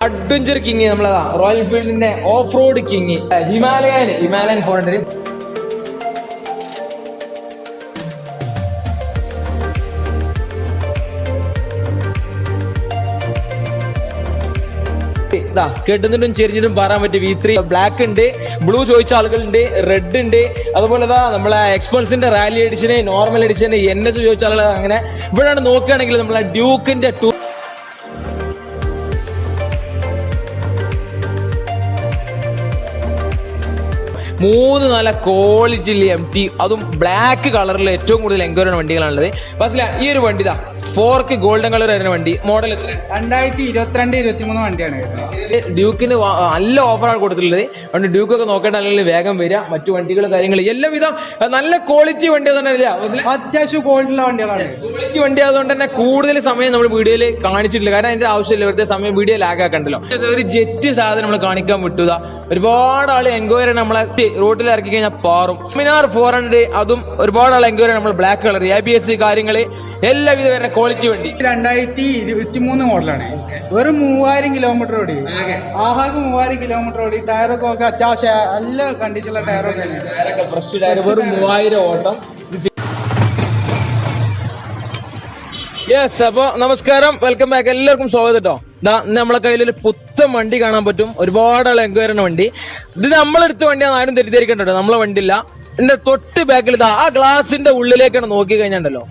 Adventure king നമ്മളതാ royal ഫീൽഡിന്റെ off road king Himalayan Himalayan four hundred ഇതാ കെട്ടുന്നിട്ടും ചെരിഞ്ഞിട്ടും പറയാൻ പറ്റും വി ത്രീ ബ്ലാക്ക് ഉണ്ട് ബ്ലൂ ചോദിച്ച ആളുകളുണ്ട് റെഡ് ഉണ്ട്. അതുപോലെ ഇതാ നമ്മളെ എക്സ്പൾസിന്റെ rally edition normal edition N S ചോദിച്ച ആളുകൾ അങ്ങനെ. ഇവിടെയാണ് നോക്കുകയാണെങ്കിൽ നമ്മളെ ഡ്യൂക്കിന്റെ ടൂ മൂന്ന് നല്ല ക്വാളിറ്റി എം ടി അതും ബ്ലാക്ക് കളറിൽ ഏറ്റവും കൂടുതൽ എൻക്വയറി വണ്ടികളാണുള്ളത്. ബസ്സില ഈ ഒരു വണ്ടി ഇതാ. ഫോർക്ക് ഗോൾഡൻ കളർ വരുന്ന വണ്ടി മോഡൽ എത്ര രണ്ടായിരത്തി ഇരുപത്തിരണ്ട് ഇരുപത്തി മൂന്ന് വണ്ടിയാണ് ഡ്യൂക്കിന് നല്ല ഓഫറാണ് കൊടുത്തിട്ടുള്ളത്. അതുകൊണ്ട് ഡ്യൂക്ക് ഒക്കെ നോക്കേണ്ട അല്ലെങ്കിൽ വേഗം വരിക. മറ്റു വണ്ടികൾ കാര്യങ്ങൾ എല്ലാം വിധം നല്ല ക്വാളിറ്റി വണ്ടി തന്നെ അത്യാവശ്യം ക്വാളിറ്റിയുള്ള വണ്ടികളാണ്. ക്വാളിറ്റി വണ്ടി ആയതുകൊണ്ട് തന്നെ കൂടുതൽ സമയം നമ്മൾ വീഡിയോയിൽ കാണിച്ചിട്ടില്ല. കാരണം അതിന്റെ ആവശ്യമില്ല. വെറുതെ സമയം വീഡിയോ ലാഗ് ആക്കണ്ടല്ലോ. ഇത് ഒരു ജെറ്റ് സാധനം നമ്മൾ കാണിക്കാൻ വിട്ടുക ഒരുപാട് ആൾ എൻക്വയറി നമ്മളെ റോട്ടിൽ ഇറക്കി കഴിഞ്ഞാൽ പാറും. മിനാർ ഫോർ ഹൺഡ്രഡ് അതും ഒരുപാട് ആൾ എൻക്വയറി നമ്മൾ black colour A B S കാര്യങ്ങൾ എല്ലാവിധ വരുന്ന ക്വാളിറ്റി വണ്ടി. രണ്ടായിരത്തി ഇരുപത്തി മൂന്ന് മോഡലാണ്. വെറും മൂവായിരം കിലോമീറ്റർ ഓടി. ആഹാക്ക് മൂവായിരം കിലോമീറ്റർ ഓടി. ടയറൊക്കെ ഒക്കെ അത്യാവശ്യം നല്ല കണ്ടീഷനുള്ള ടയറൊക്കെ ടയറൊക്കെ ഫ്രഷ് ടയർ വെറും മൂവായിരം ഓട്ടം. യെസ് അപ്പൊ നമസ്കാരം. വെൽക്കം ബാക്ക് എല്ലാവർക്കും സ്വാഗതം കേട്ടോ ഇന്ന് നമ്മളെ കയ്യിൽ ഒരു പുത്തൻ വണ്ടി കാണാൻ പറ്റും. ഒരുപാട് ആൾ എൻക്വയറിന് വണ്ടി. ഇത് നമ്മളെടുത്ത വണ്ടിയാണ് ആരും തെറ്റിദ്ധരിക്കണ്ടോ നമ്മളെ വണ്ടിയില്ല. എന്റെ തൊട്ട് ബാക്കിൽ ഇതാ ആ ഗ്ലാസിന്റെ ഉള്ളിലേക്കാണ് നോക്കി കഴിഞ്ഞാണ്ടല്ലോ.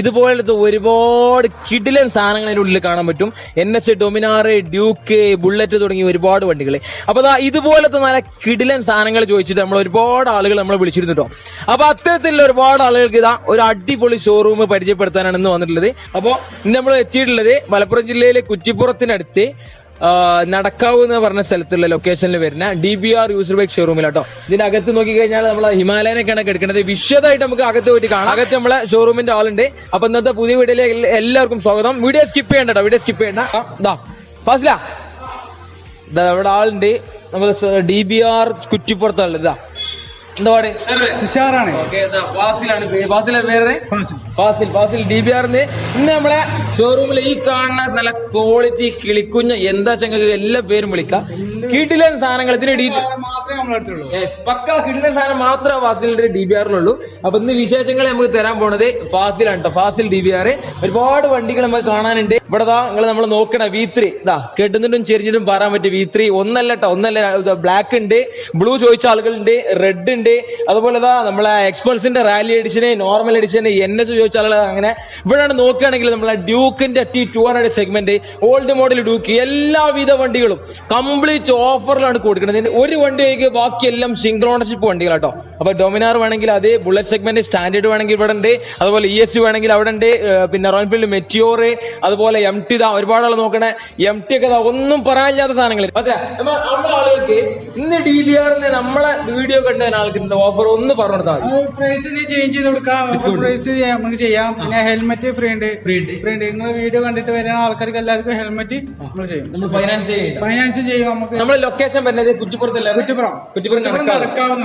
ഇതുപോലത്തെ ഒരുപാട് കിടിലൻ സാധനങ്ങൾ അതിന്റെ ഉള്ളിൽ കാണാൻ പറ്റും. N S Dominar Duke Bullet തുടങ്ങിയ ഒരുപാട് വണ്ടികൾ. അപ്പോൾ അതാ ഇതുപോലത്തെ നല്ല കിടിലൻ സാധനങ്ങൾ ചോദിച്ചിട്ട് നമ്മൾ ഒരുപാട് ആളുകൾ നമ്മൾ വിളിച്ചിരുന്നു കേട്ടോ അപ്പൊ അത്തരത്തിലുള്ള ഒരുപാട് ആളുകൾക്ക് ഇതാ ഒരു അടിപൊളി ഷോറൂം പരിചയപ്പെടുത്താനാണ് ഇന്ന് വന്നിട്ടുള്ളത്. അപ്പോൾ ഇന്ന് നമ്മൾ എത്തിയിട്ടുള്ളത് മലപ്പുറം ജില്ലയിലെ കുറ്റിപ്പുറത്തിനടുത്ത് നടക്കാവ് എന്ന് പറഞ്ഞ സ്ഥലത്തുള്ള ലൊക്കേഷനിൽ വരുന്ന D B R user bike ഷോറൂമിലാട്ടോ ഇതിന്റെ അകത്ത് നോക്കി കഴിഞ്ഞാൽ ഹിമാലയനെ ഹിമാലയനൊക്കെയാണ് എടുക്കുന്നത് വിശദമായിട്ട് നമുക്ക് അകത്ത് പോയിട്ട് കാണാം. അകത്ത് നമ്മളെ ഷോറൂമിന്റെ ആളുണ്ട്. അപ്പൊ ഇന്നത്തെ പുതിയ വീഡിയോയിലേക്ക് എല്ലാവർക്കും സ്വാഗതം. വീഡിയോ സ്കിപ്പ് ചെയ്യണ്ട വീഡിയോ സ്കിപ്പ് ചെയ്യണ്ട. ഫാസില. ദാ ഇവിടെ ആളുണ്ട്. നമ്മൾ ഡി ബി ആർ കുറ്റിപ്പുറത്തുള്ളത് ഇതാ എന്താ പാട്? ഫാസിലാണ്. പേര്. ഫാസിലെ പേര് ഫാസിൽ. ഫാസിൽ ഡി ബി ആറിന് ഇന്ന് നമ്മളെ ഷോറൂമിൽ ഈ കാണുന്ന നല്ല ക്വാളിറ്റി കിളിക്കുഞ്ഞ എന്താ ചങ്ങൾക്ക് എല്ലാ പേരും വിളിക്കാം. കിടിലൻ സാധനങ്ങൾ ഇതിന് ഡീറ്റെയിൽ പക്ക സാധനം മാത്രമേ ഡി ബി ആറിലുള്ളൂ അപ്പൊ ഇന്ന് വിശേഷങ്ങൾ നമുക്ക് തരാൻ പോണത് ഫാസിലാണ് കേട്ടോ ഫാസിൽ ഡി ബി ആർ ഒരുപാട് വണ്ടികൾ നമുക്ക് കാണാനുണ്ട്. ഇവിടെ ദാ നിങ്ങൾ നമ്മൾ നോക്കണ വി ത്രീ ഇതാ കെട്ടുന്നിട്ടും ചെരിഞ്ഞിട്ടും പറയാൻ പറ്റും വി ത്രീ ഒന്നല്ല ഒന്നല്ല ബ്ലാക്ക് ഉണ്ട്. ബ്ലൂ ചോദിച്ച ആളുകളുണ്ട് റെഡ് ഉണ്ട്. അതുപോലെ ഇതാ നമ്മളെ എക്സ്പൾസിന്റെ rally edition normal edition N S ചോദിച്ച ആളുകൾ അങ്ങനെ. ഇവിടെയാണ് നോക്കുകയാണെങ്കിൽ നമ്മളെ ഡ്യൂക്കിന്റെ T two hundred segment old model Duke എല്ലാവിധ വണ്ടികളും കംപ്ലീറ്റ് ഓഫറിലാണ് കൊടുക്കുന്നത്. ഒരു ഒരു വണ്ടിയേക്ക് ബാക്കിയെല്ലാം സിംഗിൾ വണ്ടികൾ കേട്ടോ അപ്പൊ ഡൊമിനാർ വേണമെങ്കിൽ അതേ ബുള്ളറ്റ് സെഗ്മെന്റ് സ്റ്റാൻഡേർഡ് വേണമെങ്കിൽ ഇവിടെ ഉണ്ട്. അതുപോലെ ഇ എസ് വേണമെങ്കിൽ അവിടെ ഉണ്ട്. പിന്നെ റോയൽ ഫീൽഡ് മെറ്റിയോർ അതുപോലെ എം ടി ദാ ഒരുപാട് ആൾ നോക്കണേ. എം ടി ഒക്കെ ഒന്നും പറയാനില്ലാത്ത സാധനങ്ങൾ അതെ നമ്മൾ ആളുകൾക്ക് ഇന്ന് ഡി ബി ആർ നമ്മളെ വീഡിയോ കണ്ട ആൾക്ക് ഓഫർ ഒന്ന് പറഞ്ഞു കൊടുത്താൽ മതി. പ്രൈസ് ചേഞ്ച് ചെയ്ത് കൊടുക്കാം. പ്രൈസ് നമുക്ക് ചെയ്യാം. പിന്നെ ഹെൽമെറ്റ് ഫ്രീ ഉണ്ട്. ഫ്രീ ഉണ്ട്. ഫ്രീ ഉണ്ട്. നിങ്ങൾ വീഡിയോ കണ്ടിട്ട് വരുന്ന ആൾക്കാർക്ക് എല്ലാവർക്കും ഹെൽമെറ്റ് നമ്മൾ ചെയ്യും. നമ്മൾ ഫൈനാൻസ് ചെയ്യും. ഫൈനാൻസ് ചെയ്യും. നമുക്ക് നമ്മുടെ ലൊക്കേഷൻ വരുന്നത് കുറ്റിപ്പുറത്തല്ല? കുറ്റിപ്പുറം. കുറ്റിപ്പുറം. നടക്കാവ്.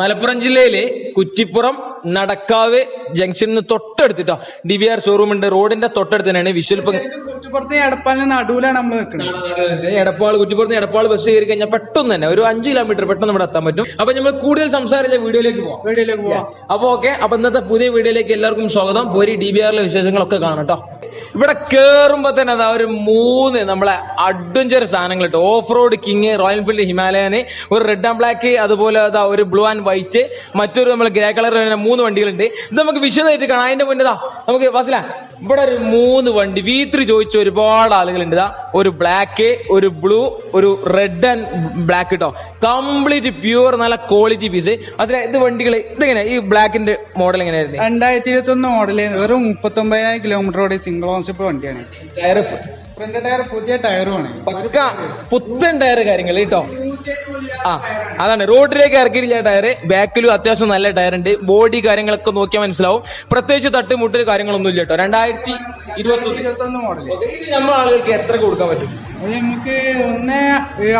മലപ്പുറം ജില്ലയിലെ കുറ്റിപ്പുറം നടക്കാവ് ജംഗ്ഷനിൽ തൊട്ടടുത്തിട്ടോ? ഡി ബി ആർ ഷോറൂം ഉണ്ട്. റോഡിന്റെ തൊട്ടടുത്ത് തന്നെയാണ് വിഷ്വൽ കുറ്റിപ്പുറത്തെ എടപ്പാളിന് നടുവിലാണ് നമ്മൾ നിൽക്കുന്നത്? എടപ്പാൾ കുറ്റിപ്പുറത്ത് എടപ്പാൾ ബസ് കയറി കഴിഞ്ഞാൽ പെട്ടെന്ന് തന്നെ ഒരു അഞ്ച് കിലോമീറ്റർ പെട്ടെന്ന് ഇവിടെ എത്താൻ പറ്റും. അപ്പൊ നമ്മൾ കൂടുതൽ സംസാരിച്ച വീഡിയോയിലേക്ക് പോവാം. വീഡിയോയിലേക്ക് പോവാം. അപ്പൊ ഓക്കെ അപ്പൊ ഇന്നത്തെ പുതിയ വീഡിയോയിലേക്ക് എല്ലാവർക്കും സ്വാഗതം. പോരി ഡി ബി ആറിലെ വിശേഷങ്ങളൊക്കെ കാണാം കേട്ടോ. ഇവിടെ കേറുമ്പോ തന്നെ അതാ ഒരു മൂന്ന് നമ്മളെ അഡ്വഞ്ചർ സാധനങ്ങൾ കേട്ടോ off road king Royal Enfield Himalayan ഒരു റെഡ് ആൻഡ് ബ്ലാക്ക് അതുപോലെ അതാ ഒരു ബ്ലൂ ആൻഡ് വൈറ്റ് മറ്റൊരു നമ്മൾ ഗ്രേ കളർ മൂന്ന് വണ്ടികളുണ്ട്. ഇത് നമുക്ക് വിശദമായിട്ട് കാണാം. അതിന്റെ മുന്നേ ദാ നമുക്ക് ഫസില ഇവിടെ ഒരു മൂന്ന് വണ്ടി. വീത്രി ത്രീ ചോദിച്ച ഒരുപാട് ആളുകളുണ്ട്. ഇതാ ഒരു ബ്ലാക്ക് ഒരു ബ്ലൂ ഒരു റെഡ് ആൻഡ് ബ്ലാക്ക് കേട്ടോ കംപ്ലീറ്റ് പ്യൂർ നല്ല ക്വാളിറ്റി പീസ് അതിലെ ഇത് വണ്ടികൾ ഇതെങ്ങനെ? ഈ ബ്ലാക്കിന്റെ മോഡൽ എങ്ങനെയായിരുന്നു? രണ്ടായിരത്തി ഇരുപത്തി ഒന്ന് മോഡൽ വെറും മുപ്പത്തി ഒമ്പതിനായിരം കിലോമീറ്റർ ഓടി സിംഗിൾ ഓൺഷിപ്പ് വണ്ടിയാണ് ടയർ ഫ്രണ്ട് ടയർ പുതിയ ടയറുമാണ് പക്ക പുത്തൻ ടയർ കാര്യങ്ങൾ കേട്ടോ. ആ അതാണ്. റോഡിലേക്ക് ഇറക്കിയിട്ടില്ല ടയർ ബാക്കിലും അത്യാവശ്യം നല്ല ടയർ ഉണ്ട്. ബോഡി കാര്യങ്ങളൊക്കെ നോക്കിയാൽ മനസ്സിലാവും. പ്രത്യേകിച്ച് തട്ടുമുട്ടൽ കാര്യങ്ങളൊന്നും ഇല്ല കേട്ടോ. രണ്ടായിരത്തി ഇരുപത്തി ഒന്ന് മോഡൽ ഇത് നമ്മുടെ ആളുകൾക്ക് എത്ര കൊടുക്കാൻ പറ്റും? അത് നമുക്ക് ഒന്ന്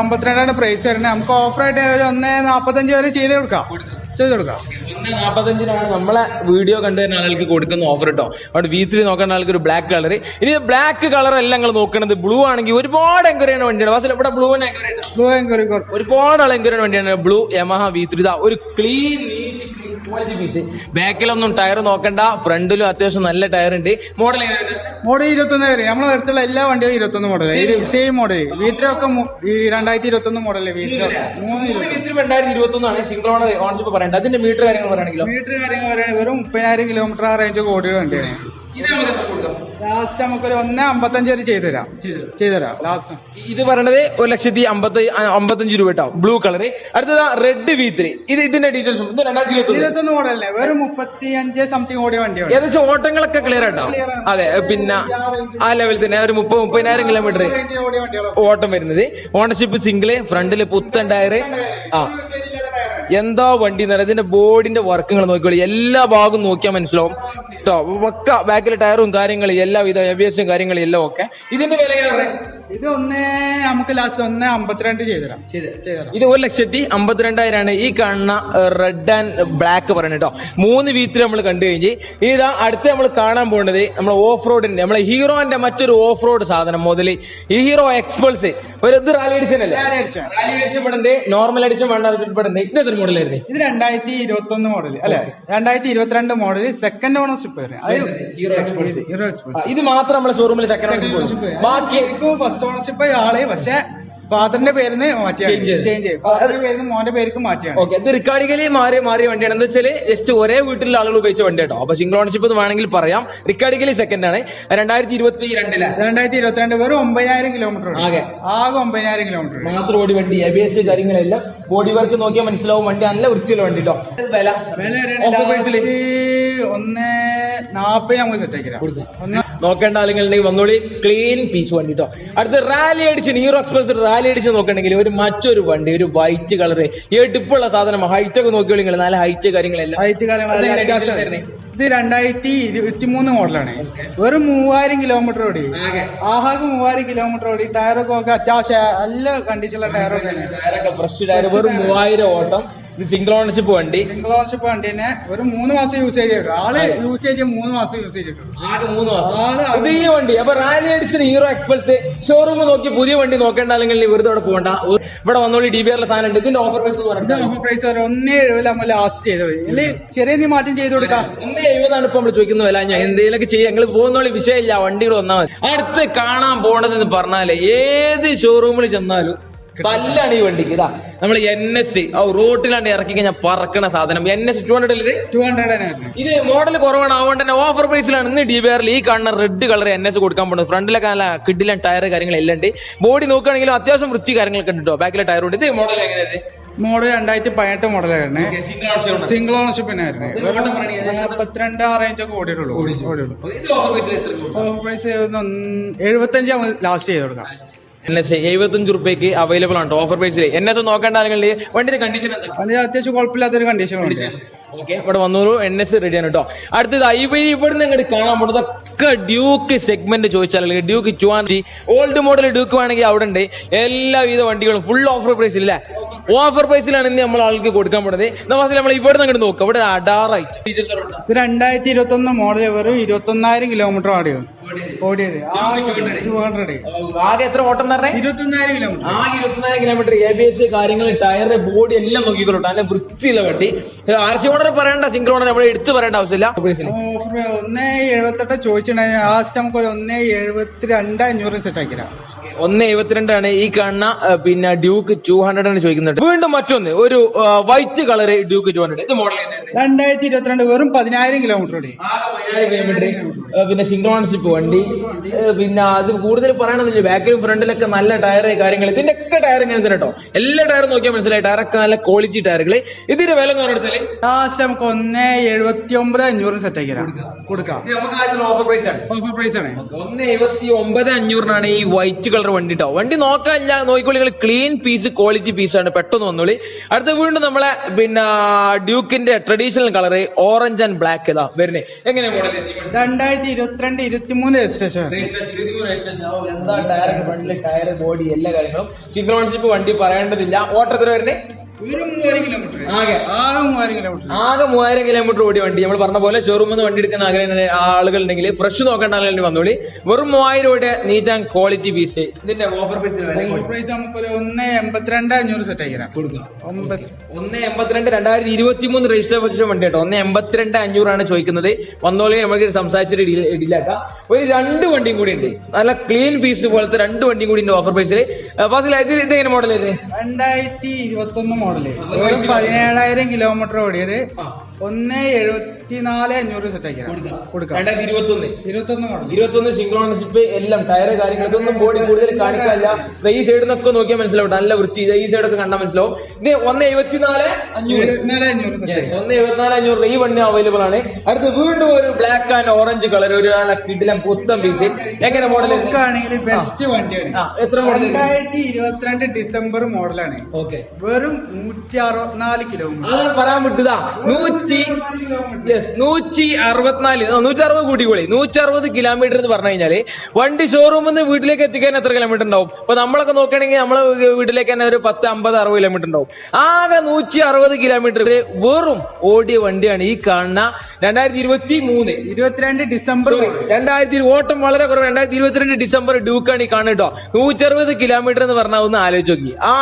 അമ്പത്തിരണ്ടാണ് പ്രൈസ് വരുന്നത്. നമുക്ക് ഓഫറായിട്ട് ഒരു ഒന്ന് നാപ്പത്തഞ്ച് വരെ ചെയ്ത് കൊടുക്കാം. ചെയ്ത് കൊടുക്കാം. ഒന്ന് നമ്മളെ വീഡിയോ കണ്ടുവരുന്ന ആളുകൾക്ക് കൊടുക്കുന്ന ഓഫർ കേട്ടോ അവിടെ വീട്ടിൽ നോക്കുന്ന ആൾക്ക് ഒരു ബ്ലാക്ക് കളർ ഇനി ബ്ലാക്ക് കളർ അല്ല നിങ്ങൾ നോക്കുന്നത് ബ്ലൂ ആണെങ്കിൽ ഒരുപാട് എൻക്വയറിയാണ് വണ്ടിയാണ്. ബസ്സിൽ ഇവിടെ ബ്ലൂ എൻക്വയറി ബ്ലൂ എൻക്വയറി ഒരുപാട് ആൾ എൻക്വയറിയാണ് വണ്ടിയാണ്. ബ്ലൂ യമഹ വി ത്രീ ഒരു ക്ലീൻ ക്വാളിറ്റി പീസ് ബാക്കിലൊന്നും ടയർ നോക്കണ്ട. ഫ്രണ്ടിലും അത്യാവശ്യം നല്ല ടയർ ഉണ്ട് മോഡൽ മോഡൽ ഇരുപത്തൊന്ന് വരെ. നമ്മളെ അടുത്തുള്ള എല്ലാ വണ്ടിയും ഇരുപത്തൊന്ന് മോഡൽ സെയിം മോഡൽ ഒക്കെ ഈ രണ്ടായിരത്തി ഇരുപത്തൊന്ന്. മോഡൽ രണ്ടായിരത്തി ഇരുപത്തൊന്നാണ്. സിംഗിൾ ഓണർ ഓണർഷിപ്പ് പറയണ്ട. അതിന്റെ മീറ്റർ കാര്യങ്ങൾ പറയുകയാണെങ്കിൽ മീറ്റർ കാര്യങ്ങൾ പറയുകയാണെങ്കിൽ വെറും മുപ്പതിനായിരം കിലോമീറ്റർ ആ റേഞ്ച് കോടിയുടെ വണ്ടിയാണ്. ലാസ്റ്റ് നമുക്കൊരു ഒന്ന് അമ്പത്തഞ്ച് വരെ ചെയ്തുതരാം ചെയ്തുതരാം ലാസ്റ്റ് ഇത് പറയണത് ഒരു ലക്ഷത്തി അമ്പത്തി അമ്പത്തഞ്ച് രൂപ കേട്ടോ. ബ്ലൂ കളർ അടുത്തത് റെഡ് വി ത്രീ ഇത് ഇതിന്റെ ഡീറ്റെയിൽസ് ഇത് രണ്ടായിരത്തി ഇരുപത്തി മോഡലല്ലേ വെറും മുപ്പത്തി അഞ്ച് സംതിങ് ഓടിയ വണ്ടിയാണ്. ഏകദേശം ഓട്ടങ്ങളൊക്കെ ക്ലിയർ ആട്ടോ. അതെ പിന്നെ ആ ലെവൽ തന്നെ. ഒരു മുപ്പത് മുപ്പതിനായിരം കിലോമീറ്റർ ഓട്ടം വരുന്നത്. ഓണർഷിപ്പ് സിംഗിൾ ഫ്രണ്ടിൽ പുത്തൻ ടയർ ആ. എന്താ വണ്ടി എന്ന് പറയുന്നത് ഇതിന്റെ ബോർഡിന്റെ വർക്കുകൾ നോക്കിക്കോളി. എല്ലാ ഭാഗവും നോക്കിയാൽ മനസ്സിലാവും. കേട്ടോ പക്ക ബാക്കിലെ ടയറും കാര്യങ്ങളും എല്ലാവിധ ഏവിയേഷൻ കാര്യങ്ങളും എല്ലാം ഒക്കെ. ഇതിന്റെ വില ഇത് ഒന്നേ നമുക്ക് ലാസ്റ്റ് ഒന്ന് അമ്പത്തിരണ്ട് ചെയ്തുതരാം. ഇത് ഒരു ലക്ഷത്തി അമ്പത്തിരണ്ടായിരമാണ് ഈ കാണുന്ന റെഡ് ആൻഡ് ബ്ലാക്ക് പറയുന്നത് കേട്ടോ മൂന്ന് വീത്തിൽ നമ്മൾ കണ്ടു കഴിഞ്ഞ് ഇതാ അടുത്ത് നമ്മൾ കാണാൻ പോകുന്നത് നമ്മൾ ഓഫ് റോഡിന്റെ നമ്മളെ ഹീറോന്റെ മറ്റൊരു ഓഫ് റോഡ് സാധനം മുതൽ ഈ ഹീറോ എക്സ്പൾസ് ഒരു ഇത് റാലി എഡിഷൻ അല്ലേ. റാലി എഡിഷൻ പെടണ്ടേ? നോർമൽ എഡിഷൻ വേണ്ട പെടണ്ടേ? മോഡൽ ആയിരുന്നു ഇത് രണ്ടായിരത്തി ഇരുപത്തി ഒന്ന് മോഡൽ അല്ലെ രണ്ടായിരത്തി ഇരുപത്തിരണ്ട് മോഡൽ സെക്കൻഡ് ഓണർഷിപ്പ് ഇത് മാത്രം നമ്മുടെ ഷോറൂമിൽ സെക്കൻഡ് ഓണർഷിപ്പ് ബാക്കി ഫസ്റ്റ് ഓണർഷിപ്പ് ആൾ പക്ഷെ ഫാദറിന്റെ പേരിന് മാറ്റിയാണ്. Change ചെയ്തു. ചേഞ്ച് ചെയ്യും ഫാദറിന്റെ പേരിന് മോന്റെ പേർക്ക് മാറ്റിയാണ്. ഓക്കെ ഇത് റിക്കാർഡിക്കലി മാറി മാറിയ വണ്ടിയാണ്. എന്താ വെച്ചാൽ ജസ്റ്റ് ഒരേ വീട്ടിലുള്ള ആളുകൾ ഉപയോഗിച്ച വണ്ടി കേട്ടോ അപ്പൊ സിംഗിൾ ഓണർഷിപ്പ് എന്ന് വേണമെങ്കിൽ പറയാം. റിക്കാർഡിക്കലി സെക്കൻഡ് ആണ്. രണ്ടായിരത്തി ഇരുപത്തി രണ്ടിൽ രണ്ടായിരത്തി ഇരുപത്തിരണ്ട് വെറും ഒമ്പതിനായിരം കിലോമീറ്റർ ആകെ. ആകെ ഒമ്പതിനായിരം കിലോമീറ്റർ മാത്രം ഓടി വണ്ടി. എബിഎസ് കാര്യങ്ങളെല്ലാം. ബോഡി വർക്ക് നോക്കിയാൽ മനസ്സിലാവും. വണ്ടി നല്ല വൃത്തിയുള്ള വണ്ടി കേട്ടോ വില? ഒന്ന് നാപ്പത് നമുക്ക് സെറ്റ് ആക്കിരാം ഒന്ന് നോക്കേണ്ട ആളുകളുണ്ടെങ്കിൽ വന്നോളി. ക്ലീൻ പീസ് വണ്ടി കേട്ടോ അടുത്ത റാലി അടിച്ച്. ഹീറോ എക്സ്പ്രസ് എഡിഷൻ നോക്കണമെങ്കിൽ ഒരു മറ്റൊരു വണ്ടി ഒരു വൈറ്റ് കളർ എടുപ്പുള്ള സാധനം ഹൈറ്റ് ഒക്കെ നിങ്ങൾ നല്ല ഹൈറ്റ് കാര്യങ്ങളെല്ലാം. ഹൈറ്റ് കാര്യങ്ങളെല്ലാം? ഇത് രണ്ടായിരത്തി ഇരുപത്തി മൂന്ന് മോഡലാണ് വെറും മൂവായിരം കിലോമീറ്റർ ഓടി. ആഹാക്ക് മൂവായിരം കിലോമീറ്റർ ഓടി. ടയറൊക്കെ ഒക്കെ അത്യാവശ്യം നല്ല കണ്ടീഷനുള്ള ടയറൊക്കെ ടയറൊക്കെ ഫ്രഷ് ടയർ വെറും മൂവായിരം ഓട്ടം. സിംഗിൾ ഓണർഷിപ്പ് വണ്ടി. സിംഗിൾ ഓണർഷിപ്പ് വണ്ടി തന്നെ ഒരു മൂന്ന് മാസം യൂസ് ചെയ്തിട്ടുള്ളൂ ആൾ യൂസ് ചെയ്ത് മൂന്ന് മാസം യൂസ് ചെയ്തിട്ടുള്ളൂ ആകെ മൂന്ന് മാസം. ആൾ പുതിയ വണ്ടി. അപ്പൊ rally edition Hero Xpulse showroom നോക്കി പുതിയ വണ്ടി നോക്കേണ്ട അല്ലെങ്കിൽ വെറുതെ അവിടെ പോകണ്ട. ഇവിടെ വന്നോളി ഡി ബി ആറിലെ സാധനം ഉണ്ട് ഇതിന്റെ ഓഫർ പ്രൈസ് ഓഫർ പ്രൈസ് ഒരു ഒന്നേ എഴുപത് നമ്മൾ ലാസ്റ്റ് ചെയ്തോളൂ ഇതിൽ ചെറിയ നീ മാറ്റം ചെയ്ത് കൊടുക്കാം. ഒന്നേ എഴുപതാണ് ഇപ്പൊ നമ്മൾ ചോദിക്കുന്ന വില. ഞാൻ എന്തെങ്കിലുമൊക്കെ ചെയ്യാം. ഞങ്ങൾ പോകുന്നോളി വിഷയമില്ല. വണ്ടികൾ വന്നാൽ മതി. അടുത്ത് കാണാൻ പോണതെന്ന് പറഞ്ഞാൽ ഏത് ഷോറൂമിൽ ചെന്നാലും തല്ലാണ് ഈ വണ്ടിക്ക്. ഇതാ നമ്മൾ എൻ എസ് റോട്ടിലാണ് ഇറക്കി കഴിഞ്ഞാൽ പറക്കണ സാധനം. എൻ എസ് ടു ഹൺഡ്രഡ് ഇത്? ടു ഹൺഡ്രഡ് ഇത് മോഡൽ കുറവാണ്. അതുകൊണ്ട് തന്നെ ഓഫർ പ്രൈസിലാണ് ഇന്ന് ഡി ബി ഈ കാണുന്ന റെഡ് കളർ എൻ എസ് കൊടുക്കാൻ പോകുന്നത് ഫ്രണ്ടിലൊക്കെ നല്ല കിഡിലും ടയർ കാര്യങ്ങളെല്ലാം ഉണ്ട്. ബോഡി നോക്കുകയാണെങ്കിലും അത്യാവശ്യം വൃത്തി കാര്യങ്ങളൊക്കെ ഉണ്ട് കേട്ടോ ബാക്കിലെ ടയർ ഉണ്ട്. ഇത് മോഡൽ എങ്ങനെയാണ് മോഡൽ രണ്ടായിരത്തി പതിനെട്ട് മോഡലായിരുന്നു സിംഗിൾ ഓണർഷിപ്പ് തന്നെ ആയിരുന്നു. ഓട്ടം പറയണേ, ഏകദേശം നാൽപ്പത്തിരണ്ട് ആ റേഞ്ച് ഒക്കെ ഓടിയിട്ടുള്ളൂ. ഓഫർ പ്രൈസ് എഴുപത്തഞ്ച് ലാസ്റ്റ് ചെയ്ത് കൊടുക്കാം. എൻ എസ് എഴുപത്തഞ്ച് റുപ്യക്ക് അവൈലബിൾ ആണ്. ഓഫർ പ്രൈസിൽ എൻ എസ് നോക്കേണ്ട ആളുകളുടെ വണ്ടിയുടെ കണ്ടീഷൻ എന്താ? അത് അത്യാവശ്യം കുഴപ്പമില്ലാത്തൊരു കണ്ടീഷൻ ഓക്കെ ഇവിടെ വന്നോളൂ. എൻ എസ് റെഡിയാണ് കേട്ടോ അടുത്തത് ഐ വഴി ഇവിടുന്ന് ഇങ്ങോട്ട് കാണാൻ പോകുന്നതൊക്കെ ഡ്യൂക്ക് സെഗ്മെന്റ് ചോദിച്ചാൽ അല്ലെങ്കിൽ ഡ്യൂക്ക് ചുവാൻജി ഓൾഡ് മോഡൽ ഡ്യൂക്ക് വേണമെങ്കിൽ അവിടെ ഉണ്ട്. എല്ലാവിധ വണ്ടികളും ഫുൾ ഓഫർ പ്രൈസ് ഇല്ല? ഓഫർ പ്രൈസിലാണ് ഇന്ന് നമ്മൾ ആൾക്ക് കൊടുക്കാൻ പോകുന്നത്. നമ്മൾ നമ്മൾ ഇവിടെ നിന്ന് നോക്കാം. ഇവിടെ അടാറായിട്ട് ഇത് രണ്ടായിരത്തി ഇരുപത്തി ഒന്ന് മോഡൽ വെറും ഇരുപത്തി ഒന്നായിരം കിലോമീറ്റർ ഓടിയത്. ഹൺഡ്രഡ് ആകെ എത്ര ഓട്ടം കിലോമീറ്റർ ആ കിലോമീറ്റർ എ ബി എസ് കാര്യങ്ങൾ ടയർ ബോഡി എല്ലാം നോക്കിക്കോട്ടോ നല്ല വൃത്തിയുള്ള വണ്ടി. ആർ സി ഓണർ പറയേണ്ട സിംഗിൾ ഓണർ നമ്മൾ എടുത്ത് പറയേണ്ട ആവശ്യമില്ല. ഒന്ന് എഴുപത്തെട്ട് ചോദിച്ചിട്ടുണ്ടെങ്കിൽ ലാസ്റ്റ് നമുക്ക് ഒന്നേ ഒന്ന് എഴുപത്തി രണ്ട് അഞ്ഞൂറ് സെറ്റ് ആക്കിരാം ഒന്ന് എഴുപത്തിരണ്ടാണ് ഈ കാണുന്ന പിന്നെ ഡ്യൂക്ക് ടു ഹൺഡ്രഡ് ആണ് ചോദിക്കുന്നത്. വീണ്ടും മറ്റൊന്ന് ഒരു white colour Duke two hundred. ഇത് മോഡൽ രണ്ടായിരത്തി ഇരുപത്തിരണ്ട് വെറും പതിനായിരം കിലോമീറ്റർ പിന്നെ സിംഗിൾ ഓണർഷിപ്പ് വണ്ടി പിന്നെ അത് കൂടുതൽ പറയണമെന്നില്ല ബാക്കിലും ഫ്രണ്ടിലൊക്കെ നല്ല ടയർ കാര്യങ്ങൾ ഇതിന്റെ ഒക്കെ ടയർ ഇങ്ങനെ തന്നെ കേട്ടോ എല്ലാ ടയറും നോക്കിയാൽ മനസ്സിലായി. ടയറൊക്കെ നല്ല ക്വാളിറ്റി ടയറുകൾ ഇതിന്റെ വില എന്ന് പറഞ്ഞാൽ ലാസ്റ്റ് നമുക്ക് ഒന്ന് എഴുപത്തി ഒമ്പത് അഞ്ഞൂറ് സെറ്റ് ആക്കി കൊടുക്കാം. നമുക്ക് ഓഫർ പ്രൈസ് ആണ്. ഓഫർ പ്രൈസ് ആണ്. ഒന്ന് എഴുപത്തി ഒമ്പത് അഞ്ഞൂറിനാണ് ഈ വൈറ്റ് കളർ വണ്ടി ഉണ്ടാവും വണ്ടി നോക്കാനില്ല. നോക്കിക്കോളി നിങ്ങൾ ക്ലീൻ പീസ് ക്വാളിറ്റി ആണ്. പെട്ടെന്ന് വന്നോളി. അടുത്ത വീണ്ടും നമ്മളെ പിന്നെ ഡ്യൂക്കിന്റെ traditional colour orange and black ഇതാ വരുന്നേ. എങ്ങനെ മോഡൽ രണ്ടായിരത്തി ഇരുപത്തിരണ്ട് ഇരുപത്തി മൂന്ന് രജിസ്ട്രേഷൻ എന്താ ടയർ ഫ്രണ്ടിൽ ടയർ ബോഡി എല്ലാ കാര്യങ്ങളും. സിംഗ്രോൺഷിപ്പ് വണ്ടി പറയേണ്ടതില്ല. ഓട്ടത്തിൽ വരുന്നേ? ഒരു മൂവായിരം കിലോമീറ്റർ ആകെ. ആകെ മൂവായിരം കിലോമീറ്റർ ഓടിയ വണ്ടി. നമ്മൾ പറഞ്ഞ പോലെ ഷോറൂമിൽ നിന്ന് വണ്ടി എടുക്കുന്ന ആഗ്രഹം ആളുകൾ ഉണ്ടെങ്കിൽ ഫ്രഷ് നോക്കേണ്ട ആളുകൾ വന്നോളി. വെറും മൂവായിരം ഓടിയ നീറ്റ് ആൻഡ് ക്വാളിറ്റി പീസ് ഇതിന്റെ ഓഫർ പീസ് പ്രൈസ് നമുക്കൊരു ഒന്ന് എൺപത്തിരണ്ട് അഞ്ഞൂറ് സെറ്റ് ഒമ്പത്. ഒന്ന് എൺപത്തിരണ്ട് രണ്ടായിരത്തി ഇരുപത്തി മൂന്ന് രജിസ്ട്രേഷൻ വണ്ടി കേട്ടോ. ഒന്ന് എൺപത്തിരണ്ട് അഞ്ഞൂറാണ് ചോദിക്കുന്നത്. വന്നോളി നമ്മൾ സംസാരിച്ചിട്ട് ഡീൽ- ഒരു രണ്ട് വണ്ടിയും കൂടി ഉണ്ട്. നല്ല ക്ലീൻ പീസ് പോലത്തെ രണ്ട് വണ്ടിയും കൂടി ഉണ്ട് ഓഫർ പ്രൈസിൽ ഇത് ഇതെങ്ങനെ മോഡൽ രണ്ടായിരത്തി ഇരുപത്തി ഒന്ന് മോഡൽ. പതിനേഴായിരം കിലോമീറ്റർ ഓടിയത്. ഒന്ന് എഴുപത്തിനാല് അഞ്ഞൂറ് സെറ്റ് ആക്കി കൊടുക്കാം. രണ്ടായിരത്തി മോഡൽ സിംഗിൾ ഓണർഷിപ്പ് എല്ലാം ടയർ കാര്യങ്ങളൊക്കെ ബോഡി കൂടുതൽ കാണിക്കാനില്ല. ഈ സൈഡിൽ നിന്നൊക്കെ നോക്കിയാൽ മനസ്സിലാവും. നല്ല വൃത്തി. ഈ ഈ സൈഡൊക്കെ കണ്ടാൽ മനസ്സിലാവും. ഇത് ഒന്ന് എഴുപത്തിനാല് അഞ്ഞൂറ്. ഒന്ന് എഴുപത്തിനാല് അഞ്ഞൂറ്. ഈ വണ്ടി അവൈലബിൾ ആണ്. അടുത്ത് വീണ്ടും ഒരു ബ്ലാക്ക് ആൻഡ് ഓറഞ്ച് കളർ ഒരു കിടിലം പുത്തം പീസ് എങ്ങനെ മോഡൽ ബെസ്റ്റ് വണ്ടിയാണ്. എത്ര മോഡൽ രണ്ടായിരത്തി ഇരുപത്തിരണ്ട് ഡിസംബർ മോഡലാണ് ഓക്കെ വെറും നൂറ്റി അറുപത്തിനാല് കിലോമീറ്റർ പറയാൻ വിട്ടതാ. നൂറ്റി യെസ് നൂറ്റി അറുപത്തിനാല് നൂറ്റി അറുപത് കൂട്ടിക്കോളി നൂറ്റി അറുപത് കിലോമീറ്റർ എന്ന് പറഞ്ഞു കഴിഞ്ഞാൽ വണ്ടി ഷോറൂമിൽ നിന്ന് വീട്ടിലേക്ക് എത്തിക്കാൻ എത്ര കിലോമീറ്റർ ഉണ്ടാവും? അപ്പൊ നമ്മളൊക്കെ നോക്കുകയാണെങ്കിൽ നമ്മളെ വീട്ടിലേക്ക് തന്നെ ഒരു പത്ത് അമ്പത് അറുപത് കിലോമീറ്റർ ഉണ്ടാവും. ആകെ നൂറ്റി അറുപത് കിലോമീറ്റർ വെറും ഓടിയ വണ്ടിയാണ് ഈ കാണുന്ന രണ്ടായിരത്തി ഇരുപത്തി മൂന്ന്. ഇരുപത്തിരണ്ട് ഡിസംബർ രണ്ടായിരത്തി ഓട്ടം വളരെ കുറവ് രണ്ടായിരത്തി ഇരുപത്തിരണ്ട് ഡിസംബർ ഡ്യൂക്കാണ് ഈ കാണുക കേട്ടോ നൂറ്ററുപത് കിലോമീറ്റർ എന്ന് പറഞ്ഞാൽ ഒന്ന് ആലോചിച്ച് നോക്കി. ആ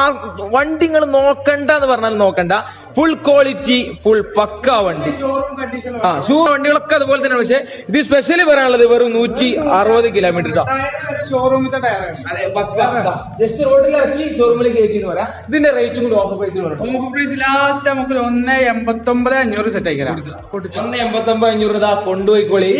വണ്ടി നിങ്ങൾ നോക്കണ്ട എന്ന് പറഞ്ഞാൽ നോക്കണ്ട. ഫുൾ ക്വാളിറ്റി ഫുൾ പക്ക വണ്ടി. ആ ഷൂ വണ്ടികളൊക്കെ അതുപോലെ തന്നെ പക്ഷേ ഇത് സ്പെഷ്യലി പറയാനുള്ളത് വെറും നൂറ്റി അറുപത് കിലോമീറ്റർ ഷോറൂമിലത്തെ ജസ്റ്റ് റോഡിൽ ഇറക്കി ഷോറൂമിലേക്ക് കയറ്റി എന്ന് പറയാം. ഇതിന്റെ റേറ്റും കൂടി ഓഫർ പ്രൈസിൽ വരട്ടോ. ഓഫർ പ്രൈസ് ലാസ്റ്റ് നമുക്ക് ഒന്ന് എൺപത്തി ഒമ്പത് അഞ്ഞൂറ് സെറ്റ് ഒന്ന് അഞ്ഞൂറ് ഇതാ കൊണ്ടുപോയിക്കോളി.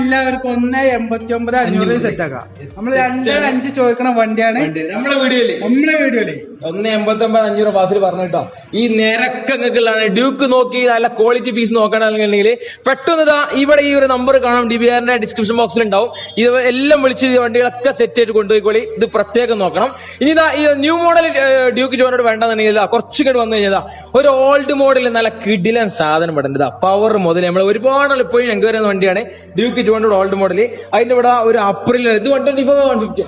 എല്ലാവർക്കും ഒന്ന് എൺപത്തി ഒമ്പത് അഞ്ഞൂറ്. സെറ്റ് ആക്കാം. നമ്മൾ രണ്ട് അഞ്ച് ചോദിക്കണ വണ്ടിയാണ്. നമ്മളെ വീഡിയോയിൽ. നമ്മളെ വീഡിയോയിൽ. ഒന്ന് എൺപത്തി ഒമ്പത് അഞ്ഞൂറ് പാസിൽ പറഞ്ഞു കേട്ടോ ഈ നിരക്കങ്ങൾക്കുള്ളതാണ് ഡ്യൂക്ക് നോക്കി നല്ല ക്വാളിറ്റി പീസ് നോക്കണമെന്നുണ്ടെങ്കിൽ പെട്ടെന്ന് ഇതാ ഇവിടെ ഈ ഒരു നമ്പർ കാണാം. ഡി ബി ആറിന്റെ ഡിസ്ക്രിപ്ഷൻ ബോക്സിൽ ഉണ്ടാവും ഇത് എല്ലാം വിളിച്ച് വണ്ടികളൊക്കെ സെറ്റ് ചെയ്ത് കൊണ്ടുപോയിക്കോളി. ഇത് പ്രത്യേകം നോക്കണം. ഇനി ഇതാ ഈ ന്യൂ മോഡൽ ഡ്യൂക്ക് ജോനോട് വേണ്ടെന്നുണ്ടെങ്കിൽ കുറച്ച് ഇങ്ങോട്ട് വന്നു കഴിഞ്ഞാൽ ഒരു ഓൾഡ് മോഡൽ നല്ല കിടിലൻ സാധനം പെടേണ്ടത് പവർ മുതൽ നമ്മൾ ഒരുപാട് ഇപ്പോഴും ഞങ്ങൾക്ക് വരുന്ന വണ്ടിയാണ് ഡ്യൂക്ക് ജോണോട് ഓൾഡ് മോഡൽ അതിന്റെ ഇവിടെ ഒരു അപ്രിൽ ഇത് one twenty four one fifty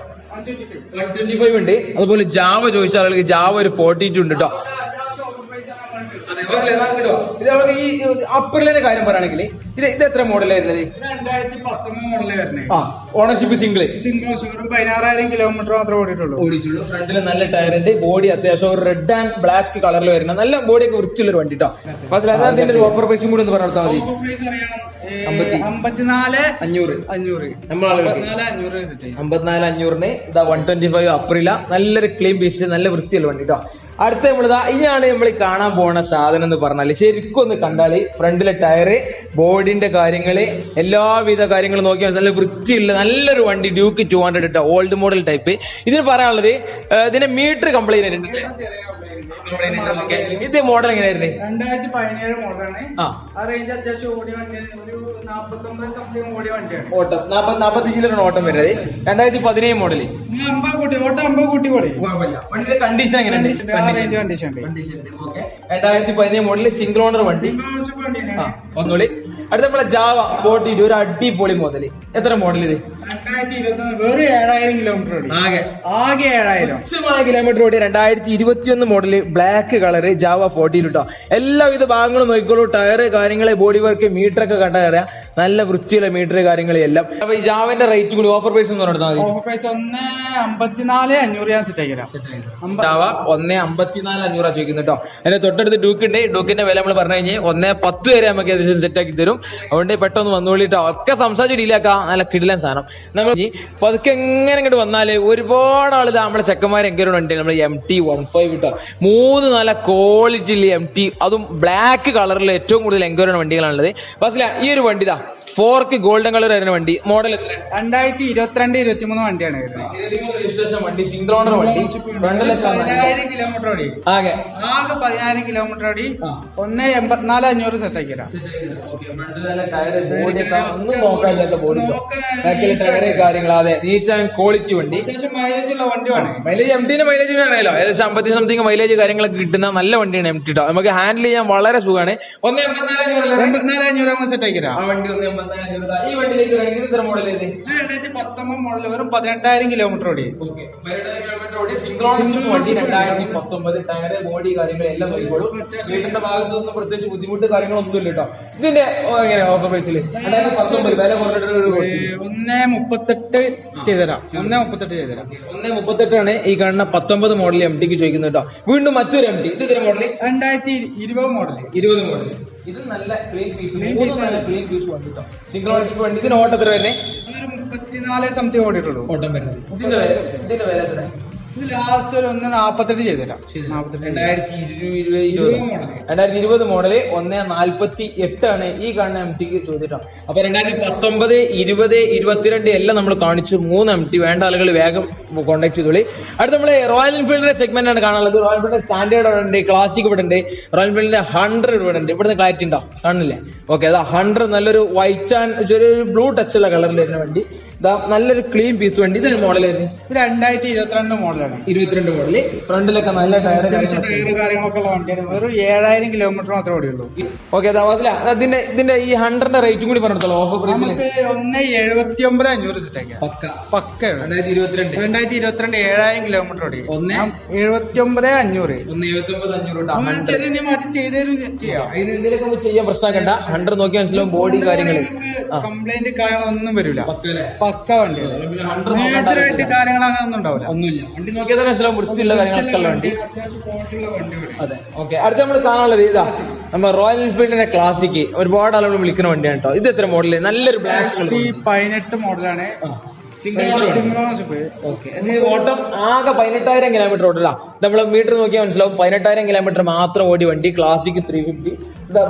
one twenty five ഉണ്ട്. അതുപോലെ ജാവ ചോദിച്ച ആളുകൾക്ക് ജാവ ഒരു ഫോർട്ടി ടു ഉണ്ട് കേട്ടോ ഇത് നമുക്ക് ഈ അപ്പറിലെ കാര്യം പറയുകയാണെങ്കിൽ ഇത് ഇത് എത്ര മോഡലായിരുന്നത് രണ്ടായിരത്തി പത്തൊമ്പത് മോഡൽ വരുന്നത് ആ ഓണർഷിപ്പ് സിംഗിൾ സിംഗിൾ ഷോറും പതിനാറായിരം കിലോമീറ്റർ മാത്രമേ ഓടിയിട്ടുള്ളൂ. ഓടിയിട്ടുള്ളൂ. ഫ്രണ്ടിൽ നല്ല ടയർ ഉണ്ട്. ബോഡി അത്യാവശ്യം ഒരു റെഡ് ആൻഡ് ബ്ലാക്ക് കളറിൽ വരുന്ന നല്ല ബോഡിയൊക്കെ വൃത്തിയുള്ള ഒരു വണ്ടി കേട്ടോ അതിന്റെ ഒരു ഓഫർ പ്രൈസും കൂടി ഒന്ന് പറഞ്ഞാൽ മതി. അമ്പത്തിനാല് അഞ്ഞൂറ്. അഞ്ഞൂറ്. അമ്പത്തിനാല് അഞ്ഞൂറിന് ഇതാ വൺ ട്വന്റി ഫൈവ് അപ്രില നല്ലൊരു ക്ലീൻ ബീച്ച് നല്ല വൃത്തിയുള്ള വണ്ടി കേട്ടോ അടുത്ത നമ്മളിതാ ഇനിയാണ് നമ്മൾ കാണാൻ പോണ സാധനം എന്ന് പറഞ്ഞാൽ ശരിക്കും ഒന്ന് കണ്ടാൽ ഫ്രണ്ടിലെ ടയറ് ബോഡിന്റെ കാര്യങ്ങൾ എല്ലാവിധ കാര്യങ്ങളും നോക്കിയാൽ നല്ല വൃത്തിയുള്ള നല്ലൊരു വണ്ടി Duke two hundred old model type ഇതിന് പറയാനുള്ളത് ഇതിന്റെ മീറ്റർ കംപ്ലൈന്റ് ആയിട്ടുണ്ട്. ഇത് മോഡൽ എങ്ങനെയായിരുന്നു? രണ്ടായിരത്തി പതിനേഴ് മോഡലാണ് ആ. റേഞ്ച് അത്യാവശ്യം ഓടിയ വണ്ടിയാണ്. ഒരു നാപ്പത്തൊമ്പത് സംതിങ് ഓടിയ വണ്ടിയാണ്. ഓട്ടം. നാപ്പത്തി നാപ്പത്തി ചില്ലറാണ് ഓട്ടം വരുന്നത്. രണ്ടായിരത്തി പതിനേഴ് മോഡൽ അമ്പത് കൂട്ടി ഓട്ടം അമ്പത് കൂട്ടി പൊളി. വണ്ടിയുടെ കണ്ടീഷൻ എങ്ങനെയുണ്ട്? കണ്ടീഷൻ രണ്ടായിരത്തി പതിനേഴ് മോഡൽ സിംഗിൾ ഓണർ വണ്ടി. ഒന്നുകൂടി അടുത്ത നമ്മളെ ജാവ ഫോർട്ടി ഒരു അടിപൊളി മോഡൽ എത്ര മോഡൽ ഇത്? വെറും ഏഴായിരം കിലോമീറ്റർ ആകെ. ആകെ ഏഴായിരം. കിലോമീറ്റർ ഓടി രണ്ടായിരത്തി ഇരുപത്തി ഒന്ന് model black colour Jawa fourteen കേട്ടോ എല്ലാവിധ ഭാഗങ്ങളും നോക്കിക്കോളൂ. ടയർ കാര്യങ്ങൾ ബോഡി വർക്ക് മീറ്റർ ഒക്കെ കണ്ട അറിയാം. നല്ല വൃത്തിയുള്ള മീറ്റർ കാര്യങ്ങളും എല്ലാം. അപ്പൊ ഈ ജാവന്റെ റേറ്റ് കൂടി ഓഫർ പ്രൈസ് ഒന്ന് പറഞ്ഞാൽ ഓഫർ പ്രൈസ് ഒന്ന് അമ്പത്തിനാല് അഞ്ഞൂറ് ഞാൻ സെറ്റ് ആക്കിരാം ജാവ ഒന്നേ അമ്പത്തിനാല് അഞ്ഞൂറാ ചോദിക്കുന്നു കേട്ടോ അതിന്റെ തൊട്ടടുത്ത് ഡൂക്ക് ഉണ്ട്. ഡൂക്കിന്റെ വില നമ്മൾ പറഞ്ഞു കഴിഞ്ഞാൽ ഒന്നേ പത്ത് വരെ നമുക്ക് ഏകദേശം സെറ്റ് ആക്കി തരും. അതുകൊണ്ട് പെട്ടെന്ന് വന്നോളിട്ടോ ഒക്കെ സംസാരിച്ച് ഡീലാക്കാം നല്ല കിടിലൻ സാധനം. നമ്മൾ പതുക്കെ എങ്ങനെ ഇങ്ങോട്ട് വന്നാൽ ഒരുപാട് ആൾ നമ്മളെ ചെക്കന്മാർ എങ്കിലും ഉണ്ട്. നമ്മൾ എം ടി വൺ ഫൈവ് കിട്ടോ മൂന്ന് നല്ല ക്വാളിറ്റിയിൽ എം ടി അതും ബ്ലാക്ക് കളറിൽ ഏറ്റവും കൂടുതൽ എൻക്വയറി വണ്ടികളാണുള്ളത്. ബസ്സില ഈ ഒരു വണ്ടി ഇതാ. ഫോർക്ക് ഗോൾഡൻ കളർ വരുന്ന വണ്ടി മോഡൽ എത്ര? രണ്ടായിരത്തി ഇരുപത്തിരണ്ട് ഇരുപത്തി മൂന്ന് വണ്ടിയാണ് രജിസ്ട്രേഷൻ വണ്ടി. സിംഗിൾ ഓണർ വണ്ടി? ഫ്രണ്ടിലൊക്കെ പതിനായിരം കിലോമീറ്റർ ഓടി. ആകെ. ആകെ പതിനായിരം കിലോമീറ്റർ ഓടി. ഒന്ന് എൺപത്തിനാല് അഞ്ഞൂറ് സെറ്റ് ടയറ് കാര്യങ്ങൾ അതെ ആൻഡ് ക്വാളിറ്റി വണ്ടി. മൈലേജ് ഉള്ള വണ്ടിയാണ്. മൈലേജ് എം ടിന്റെ മൈലേജ് അറിയാലോ. ഏകദേശം അമ്പത്തി സംതിങ് മൈലേജ് കാര്യങ്ങളൊക്കെ കിട്ടുന്ന നല്ല വണ്ടിയാണ് എം ടി നമുക്ക് ഹാൻഡിൽ ചെയ്യാൻ വളരെ സുഖമാണ്. ഒന്ന് എൺപത്തിനാല് അഞ്ഞൂറ് സെറ്റ് ആക്കിയാ ആ വണ്ടി ഒന്ന് ഈ വണ്ടിയിലേക്ക് വരികയാണെങ്കിൽ ഇത്ര മോഡൽ രണ്ടായിരത്തി പത്തൊമ്പത് മോഡൽ വെറും പതിനെട്ടായിരം കിലോമീറ്റർ ഓടി സിംഗ്രോണിസ് വണ്ടി രണ്ടായിരത്തി പത്തൊമ്പത് ടയർ ബോഡി കാര്യങ്ങളെല്ലാം നോക്കിക്കോളൂ വീടിന്റെ ഭാഗത്തൊന്നും പ്രത്യേകിച്ച് ബുദ്ധിമുട്ട് കാര്യങ്ങളൊന്നും ഇല്ല കേട്ടോ. ഇതിന്റെ എങ്ങനെ ഓഫർ പ്രൈസിൽ രണ്ടായിരത്തി പത്തൊമ്പത് വില കുറഞ്ഞിട്ട് ഒരു കുറച്ച്. ഒന്ന് മുപ്പത്തെട്ട് ചെയ്തുതരാം. ഒന്നേ മുപ്പത്തെട്ട് ചെയ്തുതരാം. ഒന്നേ മുപ്പത്തെട്ടാണ് ഈ കാണുന്ന പത്തൊമ്പത് മോഡൽ എം ടിക്ക് ചോദിക്കുന്നത് കേട്ടോ. വീണ്ടും മറ്റൊരു എം ടി ഇത് മോഡൽ രണ്ടായിരത്തി ഇരുപത് മോഡൽ ഇരുപത് മോഡൽ ഇത് നല്ല ക്ലീൻ പീസ് നല്ല ക്ലീൻ പീസ് വണ്ടി ഇതിന് ഓട്ടം എത്ര വരുന്നത് മുപ്പത്തിനാല് സംതിങ് ഓടിയിട്ടുള്ളൂ. ഓട്ടം വരുന്നത്. ഇതിന്റെ വില ഇതിന്റെ വില എത്ര ലാസ്റ്റ് ഒരു ഒന്ന് നാപ്പത്തെട്ട് ചെയ്തുതരാം. രണ്ടായിരത്തി ഇരുപത് ഇരുപത്. രണ്ടായിരത്തി ഇരുപത് മോഡൽ ഒന്ന് നാല്പത്തി എട്ടാണ് ഈ കാണുന്ന എം ടിക്ക് ചോദിട്ടോ അപ്പൊ രണ്ടായിരത്തി പത്തൊമ്പത് ഇരുപത് ഇരുപത്തിരണ്ട് എല്ലാം നമ്മൾ കാണിച്ചു. മൂന്ന് എം ടി വേണ്ട ആളുകൾ വേഗം കോൺടാക്ട് ചെയ്തോളി. അടുത്ത നമ്മൾ റോയൽ എൻഫീൽഡിന്റെ സെഗ്മെന്റ് ആണ് കാണാനുള്ളത്. റോയൽ എൻഫീൽഡിന്റെ സ്റ്റാൻഡേർഡ് ഇവിടെ ഉണ്ട് ക്ലാസിക് ഇവിടെ ഉണ്ട്. റോയൽ എൻഫീൽഡിന്റെ ഹൺഡ്രഡ് ഇവിടെ ഉണ്ട്. ഇവിടുന്ന് ക്ലാരിറ്റി ഉണ്ടോ? കാണുന്നില്ലേ? ഓക്കെ അതാ ഹൺഡ്രഡ് നല്ലൊരു വൈറ്റ് ആൻഡ് ഒരു ബ്ലൂ ടച്ച് ഉള്ള കളറിൽ വരുന്ന വണ്ടി. നല്ലൊരു ക്ലീൻ പീസ് വണ്ടി. ഇതൊരു മോഡൽ ആയിരുന്നു ഇത് രണ്ടായിരത്തി ഇരുപത്തിരണ്ട് മോഡലാണ് ഇരുപത്തിരണ്ട് മോഡൽ ഫ്രണ്ടിലൊക്കെ നല്ല ടയർ കാര്യങ്ങളൊക്കെ ഉള്ള വണ്ടിയാണ്. വെറും ഏഴായിരം കിലോമീറ്റർ മാത്രമേ ഓടിയുള്ളൂ. ഓക്കെ ഇതിന്റെ ഇതിന്റെ ഈ ഹൺഡ്രഡിന്റെ റേറ്റും കൂടി പറഞ്ഞിട്ടുള്ളൂ ഓഫർ പ്രൈസിൽ നമുക്ക് ഒന്ന് എഴുപത്തി ഒമ്പത് അഞ്ഞൂറ് പക്ക പക്കയാണ് രണ്ടായിരത്തി ഇരുപത്തിരണ്ട് രണ്ടായിരത്തി ഇരുപത്തിരണ്ട് ഏഴായിരം കിലോമീറ്റർ ഓടി. ഒന്ന് എഴുപത്തി ഒമ്പത് അഞ്ഞൂറ്. ഒന്ന് എഴുപത്തി ഒമ്പത് അഞ്ഞൂറ് ചെറിയ മാറ്റി ചെയ്തേരും ചെയ്യാം. അതിന് എന്തെങ്കിലും ചെയ്യാൻ പ്രശ്നം കണ്ട ഹൺഡ്രഡ് നോക്കി മനസ്സിലാവും ബോഡി കാര്യങ്ങൾ കംപ്ലൈന്റ് ഒന്നും വരില്ല. പക്ക വണ്ടി. ഹൺഡ്രഡ് മേജറായിട്ട് കാര്യങ്ങൾ അങ്ങനെ ഒന്നും ഉണ്ടാവില്ല. ഒന്നുമില്ല. വണ്ടി നോക്കിയാൽ തന്നെ മനസ്സിലാവും വൃത്തിയുള്ള കാര്യങ്ങളൊക്കെ വണ്ടി. വണ്ടിയാണ് അതെ. ഓക്കെ. അടുത്ത നമ്മൾ കാണാനുള്ളത് ഇതാ നമ്മൾ റോയൽ എൻഫീൽഡിന്റെ ക്ലാസിക് ഒരുപാട് ആളുകൾ വിളിക്കുന്ന വണ്ടിയാണ് കേട്ടോ ഇത് എത്ര മോഡൽ നല്ലൊരു ബ്ലാക്ക് കളർ പതിനെട്ട് മോഡലാണ് ഓട്ടം ആകെ പതിനെട്ടായിരം കിലോമീറ്റർ ഓടില്ല നമ്മൾ മീറ്റർ നോക്കിയാൽ മനസ്സിലാവും. പതിനെട്ടായിരം കിലോമീറ്റർ മാത്രം ഓടി വണ്ടി classic three fifty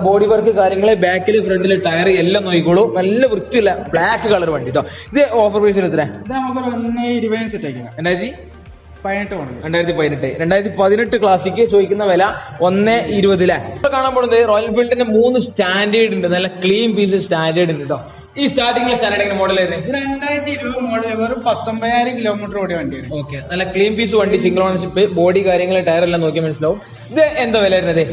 body work കാര്യങ്ങൾ ബാക്കിൽ ഫ്രണ്ടിൽ ടയർ എല്ലാം നോക്കിക്കോളൂ. നല്ല വൃത്തിയുള്ള ബ്ലാക്ക് കളർ വണ്ടി കേട്ടോ ഇത് ഓഫർ പ്രൈസിൽ എത്ര രണ്ടായിരത്തി മോഡൽ രണ്ടായിരത്തി പതിനെട്ട് രണ്ടായിരത്തി പതിനെട്ട് ക്ലാസിക്ക് ചോദിക്കുന്ന വില ഒന്ന് ഇരുപതിലെ ഇപ്പൊ കാണാൻ പോകുന്നത് റോയൽ എൻഫീൽഡിന്റെ മൂന്ന് സ്റ്റാൻഡേർഡ് ഉണ്ട്. നല്ല ക്ലീൻ പീസ് സ്റ്റാൻഡേർഡ് ഉണ്ട് കേട്ടോ ഈ സ്റ്റാർട്ടിംഗിലെ സ്റ്റാൻഡേർഡ് മോഡൽ രണ്ടായിരത്തി ഇരുപത് മോഡൽ വെറും പത്തൊമ്പതിനായിരം കിലോമീറ്റർ ഓടിയ വണ്ടിയാണ്. ഓക്കെ നല്ല ക്ലീൻ പീസ് വണ്ടി സിംഗിൾ ഓണർഷിപ്പ് ബോഡി കാര്യങ്ങൾ ടയർ എല്ലാം നോക്കി മനസ്സിലാവും. ഇത് എന്താ വില വരുന്നത്?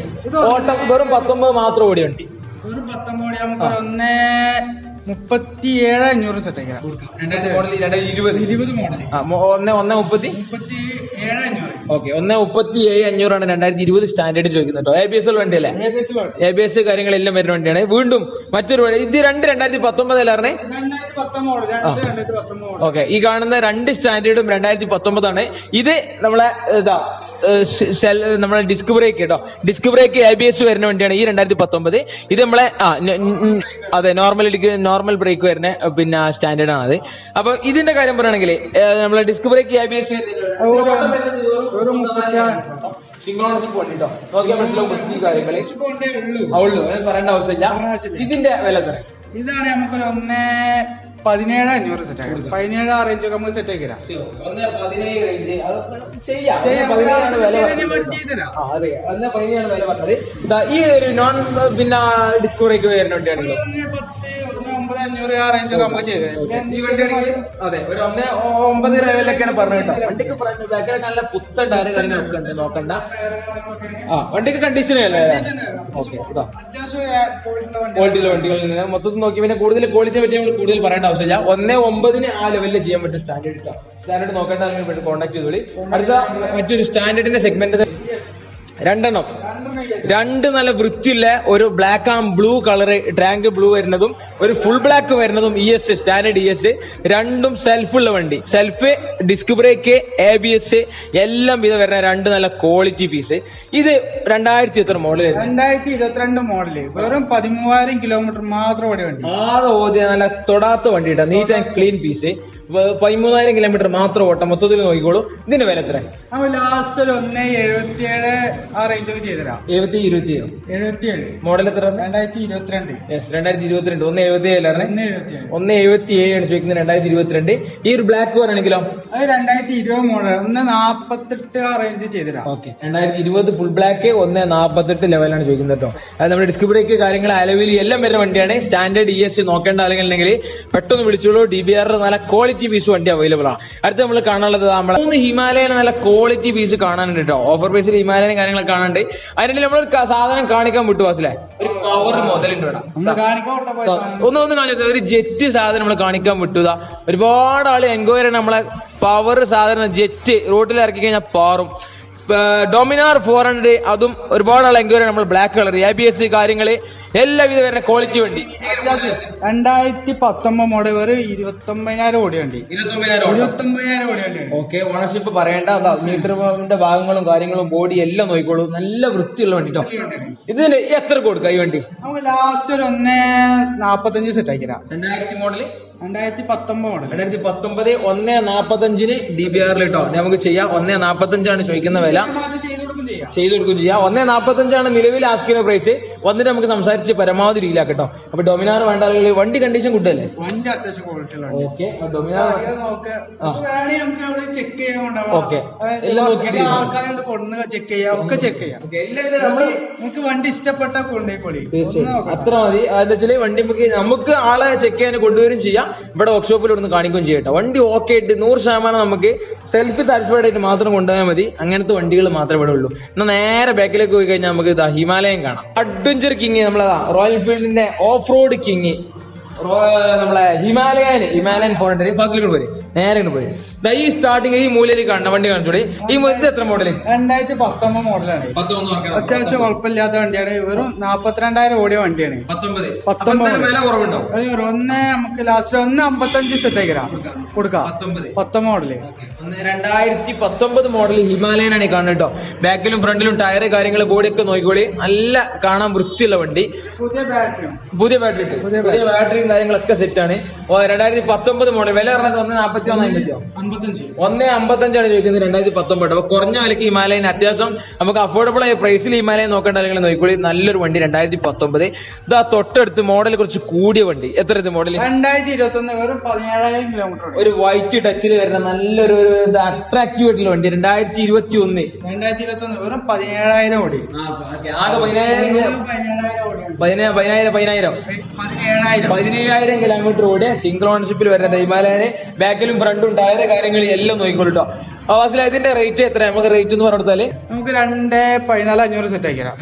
ഓട്ടം വെറും പത്തൊമ്പത് മാത്രം ഓടി വണ്ടി. വെറും പത്തൊമ്പത് നമുക്ക് ഒന്ന് മുപ്പത്തി ഏഴ് അഞ്ഞൂറ് സെറ്റ് ആക്കിയാൽ രണ്ടായിരത്തി മോഡൽ രണ്ടായിരത്തി ഇരുപത്. ഇരുപത് മോഡൽ ആ മൊ- ഒന്ന് ഒന്ന് മുപ്പത്തി? മുപ്പത്തി ഏഴ് അഞ്ഞൂറ്. ഓക്കെ ഒന്ന് മുപ്പത്തി ഏഴ് അഞ്ഞൂറാണ് രണ്ടായിരത്തി ഇരുപത് സ്റ്റാൻഡേർഡ് ചോദിക്കുന്നത് കേട്ടോ. എ ബി എസ് എൽ വണ്ടി അല്ലേ. എ ബി എസ് കാര്യങ്ങളെല്ലാം വരുന്ന വണ്ടിയാണ്. വീണ്ടും മറ്റൊരു വണ്ടി ഇത് രണ്ട് രണ്ടായിരത്തി പത്തൊമ്പത് അല്ലായിരുന്നേ രണ്ടായിരത്തി മോഡൽ രണ്ട് രണ്ടായിരത്തി പത്തൊമ്പത് മോഡൽ ഓക്കെ ഈ കാണുന്ന രണ്ട് സ്റ്റാൻഡേർഡും രണ്ടായിരത്തി പത്തൊമ്പതാണ്. ഇത് നമ്മളെ ഇതാ ഷെൽ നമ്മളെ ഡിസ്ക് ബ്രേക്ക് കേട്ടോ. Disc brake I B S വരുന്ന വണ്ടിയാണ് ഈ രണ്ടായിരത്തി പത്തൊമ്പത് ഇത് നമ്മളെ ആ അതെ നോർമൽ നോർമൽ ബ്രേക്ക് വരുന്ന പിന്നെ സ്റ്റാൻഡേർഡ് ആണ് അത്. അപ്പൊ ഇതിന്റെ കാര്യം പറയുകയാണെങ്കിൽ നമ്മളെ disc brake I B S ഒരു മുപ്പത്തി സിംഗിൾ ഓണർഷിപ്പ് വണ്ടി കേട്ടോ നോക്കിയാൽ മനസ്സിലാവും കാര്യങ്ങൾ. ഉള്ളൂ. അവളു പറയേണ്ട പറയേണ്ട ആവശ്യമില്ല. ആവശ്യമില്ല. ഇതിന്റെ വില ഇതാണ് നമുക്കൊരു ഒന്ന് പതിനേഴ് അഞ്ഞൂറ് സെറ്റ് ആക്കി. പതിനേഴ് ആ റേഞ്ച് ഒക്കെ നമുക്ക് സെറ്റ് ആക്കി തരാം. ഈ ഒരു നോൺ പിന്നെ ഡിസ്കോറേക്ക് വരുന്ന ഒന്ന് ഒമ്പത് അഞ്ഞൂറ് ആ റേഞ്ച് ഒക്കെ നമുക്ക്. ഈ അതെ ഒരു ഒന്ന് ഒമ്പത് രൂപയിലൊക്കെയാണ് പറഞ്ഞു കേട്ടോ. വണ്ടിക്ക് പറഞ്ഞു ബാക്കിലൊക്കെ നല്ല പുത്തൻ ടയർ കാര്യങ്ങളൊക്കെ ഉണ്ട് നോക്കണ്ട. ആ വണ്ടിക്ക് കണ്ടീഷൻ അല്ലേ ഓക്കെ ക്വാളിറ്റിയിലെ വണ്ടികളിൽ നിന്ന്. മൊത്തത്തിൽ നോക്കി പിന്നെ കൂടുതൽ ക്വാളിറ്റിയെ പറ്റി നമ്മൾ കൂടുതൽ പറയേണ്ട ആവശ്യമില്ല. ഒന്നേ ഒമ്പതിന് ആ ലെവലിൽ ചെയ്യാൻ പറ്റും സ്റ്റാൻഡേർഡ് കേട്ടോ സ്റ്റാൻഡേർഡ് നോക്കേണ്ട കോൺടാക്ട് ചെയ്തോളി. അടുത്ത മറ്റൊരു സ്റ്റാൻഡേർഡിന്റെ സെഗ്മെന്റ് രണ്ടെണ്ണം. രണ്ട് നല്ല വൃത്തിയുള്ള ഒരു black and blue colour tank blue വരുന്നതും ഒരു ഫുൾ ബ്ലാക്ക് വരുന്നതും E S standard E S രണ്ടും ഉള്ള വണ്ടി. Self disc brake A B S എല്ലാം ഇത് വരുന്ന രണ്ട് നല്ല ക്വാളിറ്റി പീസ് ഇത് രണ്ടായിരത്തി എത്ര മോഡൽ രണ്ടായിരത്തി ഇരുപത്തിരണ്ട് മോഡൽ വെറും പതിമൂവായിരം കിലോമീറ്റർ മാത്രം ഓടിയ വണ്ടി. ആ ഓതിയ നല്ല തൊടാത്ത വണ്ടി നീറ്റ് ആൻഡ് ക്ലീൻ പീസ് പതിമൂന്നായിരം കിലോമീറ്റർ മാത്രം ഓട്ടം. മൊത്തത്തിൽ നോക്കിക്കോളൂ. ഇതിന്റെ വില എത്ര ലാസ്റ്റ് ഒരു ഒന്ന് എഴുപത്തിയേഴ് ആ റേഞ്ച് എഴുപത്തി ഇരുപത്തിയോ? എഴുപത്തിയേഴ്. മോഡൽ എത്ര? രണ്ടായിരത്തി ഇരുപത്തിരണ്ട്. യെസ് രണ്ടായിരത്തി ഇരുപത്തിരണ്ട്. ഒന്ന് എഴുപത്തി ഏഴായിരുന്നു ഒന്ന് എഴുപത്തി ഏഴാണ് ചോദിക്കുന്നത് രണ്ടായിരത്തി ഇരുപത്തിരണ്ട്. ഈ ഒരു ബ്ലാക്ക് പറയുകയാണെങ്കിലോ അത് രണ്ടായിരത്തി ഇരുപത് മോഡൽ ഒന്ന് നാപ്പത്തെട്ട് ആ റേഞ്ച് ചെയ്തരാം ഓക്കെ രണ്ടായിരത്തി ഇരുപത് ഫുൾ ബ്ലാക്ക് ഒന്ന് നാപ്പത്തെട്ട് ലെവലാണ് ചോദിക്കുന്നത് കേട്ടോ. അത് നമ്മുടെ ഡിസ്ക് ബ്രേക്ക് കാര്യങ്ങൾ അലവിൽ എല്ലാം വരുന്ന വണ്ടിയാണ്. സ്റ്റാൻഡേർഡ് ഇ എസ് നോക്കേണ്ട ആളുകളുണ്ടെങ്കിൽ പെട്ടെന്ന് വിളിച്ചോളൂ. ഡി ബി ആറിന്റെ നല്ല ക്വാളിറ്റി ക്വാളിറ്റി പീസ് വണ്ടി അവൈലബിൾ ആണ്. അടുത്ത് നമ്മൾ കാണാനുള്ളത് നമ്മളെ മൂന്ന് ഹിമാലയൻ നല്ല ക്വാളിറ്റി പീസ് കാണാനുണ്ട് കേട്ടോ ഓഫർ പ്രൈസിൽ ഹിമാലയൻ കാര്യങ്ങളൊക്കെ കാണാനുണ്ട്. അതിനിടയിൽ നമ്മൾ സാധനം കാണിക്കാൻ വിട്ടു വാസിലെ. ഒരു കവർ മുതലുണ്ട്. ഒന്ന് ഒന്ന് കാണിച്ചത് ഒരു ജെറ്റ് സാധനം നമ്മൾ കാണിക്കാൻ വിട്ടുതാ ഒരുപാട് ആൾ എൻക്വയറി നമ്മളെ പവർ സാധനം ജെറ്റ് റോട്ടിൽ ഇറക്കി കഴിഞ്ഞാൽ പാറും. ഡൊമിനാർ ഫോർ ഹൺഡ്രഡ് അതും ഒരുപാട് ആൾ എൻക്വയറി നമ്മൾ black colour A B S കാര്യങ്ങൾ എല്ലാവിധ വരുന്ന ക്വാളിറ്റി വണ്ടി. രണ്ടായിരത്തി പത്തൊമ്പത് മോഡൽ വരെ ഇരുപത്തി ഒമ്പതിനായിരം ഓടി വണ്ടി ഓടി ഓക്കെ ഓണർഷിപ്പ് പറയേണ്ട മീറ്ററിന്റെ ഭാഗങ്ങളും കാര്യങ്ങളും ബോഡി എല്ലാം നോക്കിക്കോളൂ. നല്ല വൃത്തിയുള്ള വണ്ടി കേട്ടോ ഇതിന് എത്ര കൊടുക്കുക ഈ വണ്ടി? നമുക്ക് ലാസ്റ്റ് ഒരു ഒന്ന് നാപ്പത്തഞ്ച് സെറ്റ് ആക്കിരാ രണ്ടായിരത്തി മോഡൽ രണ്ടായിരത്തി പത്തൊമ്പത് മോഡൽ രണ്ടായിരത്തി പത്തൊമ്പത് ഒന്ന് നാപ്പത്തഞ്ചിന് ഡി ബി ആറിൽ ഇട്ടോ നമുക്ക് ചെയ്യാം. ഒന്ന് നാപ്പത്തഞ്ചാണ് ചോദിക്കുന്ന വില. ചെയ്ത്. ചെയ്തു കൊടുക്കുകയും ചെയ്യാം. ഒന്നേ നാൽപ്പത്തഞ്ചാണ് നിലവിൽ ആസ്കിന പ്രൈസ് വന്നിട്ട് നമുക്ക് സംസാരിച്ച് പരമാവധി രീതിയിലാക്കാം കേട്ടോ അപ്പൊ ഡൊമിനാർ വേണ്ട ആളുകൾ വണ്ടി കണ്ടീഷൻ കൂട്ടല്ലേ വണ്ടി അത്യാവശ്യം ക്വാളിറ്റി ഓക്കെ ഡൊമിനാർ ചെക്ക് ചെയ്യാൻ. കൊണ്ടുപോകാം എല്ലാം നോക്കിയിട്ട് ചെയ്യാം. ആൾക്കാരെ ചെക്ക് ചെയ്യാം. ഒക്കെ ചെക്ക് ചെയ്യാം. ഓക്കെ നിങ്ങൾക്ക് വണ്ടി ഇഷ്ടപ്പെട്ട കൊണ്ടേക്കോളി തീർച്ചയായും. അത്ര മതി. വെച്ചാൽ വണ്ടി നമുക്ക് നമുക്ക് ആളെ ചെക്ക് ചെയ്യാൻ കൊണ്ടുവരും ചെയ്യാം. ഇവിടെ വർക്ക്ഷോപ്പിൽ ഒന്ന് കാണിക്കുകയും ചെയ്യട്ടോ വണ്ടി ഓക്കെ ആയിട്ട് നൂറ് ശതമാനം നമുക്ക് സെൽഫ് സാറ്റിസ്ഫൈഡ് ആയിട്ട് മാത്രം കൊണ്ടുപോയാൽ മതി. അങ്ങനത്തെ വണ്ടികൾ മാത്രമേ ഇവിടെ ഉള്ളൂ. എന്നാൽ നേരെ ബാക്കിലേക്ക് പോയി കഴിഞ്ഞാൽ നമുക്ക് ഇതാ ഹിമാലയം കാണാം. അഡ്വഞ്ചർ കിങ് നമ്മളതാ റോയൽ ഫീൽഡിന്റെ ഓഫ് റോഡ് കിങ് നമ്മളെ ഹിമാലയൻ ഹിമാലയൻ ഹൺഡ്രഡ് ഫസ്റ്റിലേക്ക് പോയി നേരെ പോയി. ഈ സ്റ്റാർട്ടിങ് ഈ മൂലയിൽ കണ്ട വണ്ടി കാണിച്ചോളി ഈ ഇത് എത്ര മോഡൽ രണ്ടായിരത്തി പത്തൊമ്പത് മോഡലാണ് അത്യാവശ്യം കുഴപ്പമില്ലാത്ത വണ്ടിയാണ്. വെറും നാപ്പത്തിരണ്ടായിരം ഓടിയ വണ്ടിയാണ്. പത്തൊമ്പത്. ഒന്ന് നമുക്ക് ലാസ്റ്റ് ഒന്ന് അമ്പത്തഞ്ച് സെറ്റ് ആക്കിരാ കൊടുക്കാം. പത്തൊമ്പത്. മോഡൽ രണ്ടായിരത്തി പത്തൊമ്പത് മോഡൽ ഹിമാലയനാണ് ഈ കാണുന്നത് കേട്ടോ. ബാക്കിലും ഫ്രണ്ടിലും ടയർ കാര്യങ്ങൾ ബോഡി ഒക്കെ നോക്കിക്കോളി. നല്ല കാണാൻ വൃത്തിയുള്ള വണ്ടി. പുതിയ ബാറ്ററി പുതിയ ബാറ്ററി പുതിയ ബാറ്ററിയും കാര്യങ്ങളൊക്കെ സെറ്റ് ആണ്. ഓ, രണ്ടായിരത്തി പത്തൊമ്പത് മോഡൽ വില പറഞ്ഞത് ഒന്ന് നാൽപ്പത്തി ഒന്ന് അമ്പത്തിയോ അമ്പത്തഞ്ച് ഒന്ന് അമ്പത്തഞ്ചാണ് ചോദിക്കുന്നത്. രണ്ടായിരത്തി പത്തൊമ്പത്. അപ്പൊ കുറഞ്ഞ വിലക്ക് ഹിമാലയൻ അത്യാവശ്യം നമുക്ക് അഫോർഡബിൾ ആയ പ്രൈസിൽ ഹിമാലയൻ നോക്കേണ്ട അല്ലെങ്കിൽ നോക്കിക്കോളി. നല്ലൊരു വണ്ടി രണ്ടായിരത്തി പത്തൊമ്പത്. ഇതാ തൊട്ടടുത്ത് മോഡൽ കുറച്ച് കൂടിയ വണ്ടി. എത്ര ഇത് മോഡൽ രണ്ടായിരത്തി ഇരുപത്തി ഒന്ന് വെറും പതിനേഴായിരം കിലോമീറ്റർ ഒരു വൈറ്റ് ടച്ചിൽ വരുന്ന നല്ലൊരു അട്രാക്റ്റീവ് ആയിട്ടുള്ള വണ്ടി. രണ്ടായിരത്തി ഇരുപത്തി ഒന്ന് രണ്ടായിരത്തി ഇരുപത്തി ഒന്ന് വെറും പതിനേഴായിരം ഓടി. ആകെ പതിനായിരം പതിനായിരം പതിനായിരം പതിനായിരം. പതിനേഴായിരം. പതിനേഴായിരം കിലോമീറ്റർ ഓടിയ സിംഗിൾ ഓണർഷിപ്പിൽ വരുന്നത് ഹിമാലയന്. ബാക്കിലും ഫ്രണ്ടും ടയർ കാര്യങ്ങൾ എല്ലാം നോക്കിക്കൊള്ളൂ ആ വാസില ഇതിന്റെ റേറ്റ് എത്ര നമുക്ക് റേറ്റ് എന്ന് പറഞ്ഞാൽ നമുക്ക് രണ്ട് പതിനാല് അഞ്ഞൂറ് സെറ്റ് ആക്കിരാം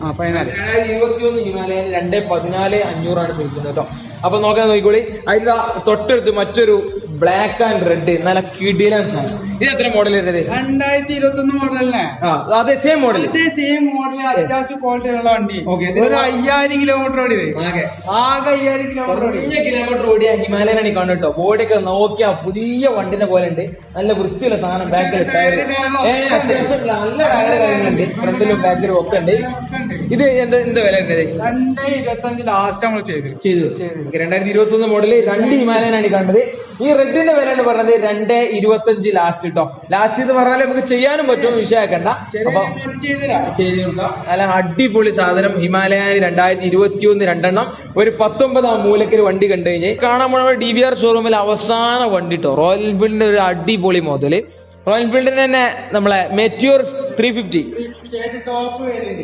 ആ പതിനാല്. രണ്ടായിരത്തി ഇരുപത്തി ഒന്ന് ഹിമാലയൻ രണ്ട് പതിനാല് അഞ്ഞൂറാണ് ചോദിക്കുന്നത് കേട്ടോ. അപ്പൊ നോക്കാൻ നോക്കിക്കോളി. അതിന്റെ തൊട്ടടുത്ത് മറ്റൊരു ബ്ലാക്ക് ആൻഡ് റെഡ് നല്ല കിടിലൻ സാധനം. ഇത് എത്ര മോഡൽ വരുന്നത്? രണ്ടായിരത്തി ഇരുപത്തി ഒന്ന് മോഡലല്ലേ അതെ സെയിം മോഡൽ ഇതേ സെയിം മോഡൽ അത്യാവശ്യം ക്വാളിറ്റി ഉള്ള വണ്ടി. ഒരു അയ്യായിരം കിലോമീറ്റർ ഓടിയത് ആകെ. ആകെ അയ്യായിരം കിലോമീറ്റർ ഓടി കിലോമീറ്റർ ഓടിയ ഹിമാലയനാണ് ഈ കാണുന്നത് കേട്ടോ. ബോഡിയൊക്കെ നോക്കിയാ പുതിയ വണ്ടിനെ പോലെ ഉണ്ട്. നല്ല വൃത്തിയുള്ള സാധനം ബാക്കിൽ ടയർ ഏ അത്യാവശ്യം നല്ല ടയർ കാര്യങ്ങളുണ്ട് ഫ്രണ്ടിലും ബാക്കിലും ഒക്കെ ഉണ്ട്. ഇത് എന്ത് എന്ത് വില വരുന്നത്? രണ്ടായിരത്തി ഇരുപത്തി അഞ്ച് ലാസ്റ്റ് നമ്മൾ ചെയ്തു ചെയ്തു ചെയ്തു. രണ്ടായിരത്തി ഇരുപത്തി ഒന്ന് മോഡൽ രണ്ട് ഹിമാലയനാണ് കണ്ടത് ഈ റെഡിന്റെ വില എന്ന് പറഞ്ഞത് രണ്ട് ഇരുപത്തഞ്ച് ലാസ്റ്റ് കേട്ടോ ലാസ്റ്റ് എന്ന് പറഞ്ഞാൽ നമുക്ക് ചെയ്യാനും പറ്റും വിഷയമാക്കണ്ട അപ്പൊ ചെയ്ത് കൊടുക്കാം. നല്ല അടിപൊളി സാധനം ഹിമാലയൻ രണ്ടായിരത്തി ഇരുപത്തി ഒന്ന് രണ്ടെണ്ണം. ഒരു പത്തൊമ്പതാം മൂലക്കിൽ വണ്ടി കണ്ടു കഴിഞ്ഞാൽ കാണാൻ പോണ ഡി ബി ആർ ഷോറൂമിൽ അവസാന വണ്ടി കേട്ടോ റോയൽ എൻഫീൽഡിന്റെ ഒരു അടിപൊളി മോഡൽ റോയൽ ഫീൽഡിന് തന്നെ നമ്മളെ Meteor three fifty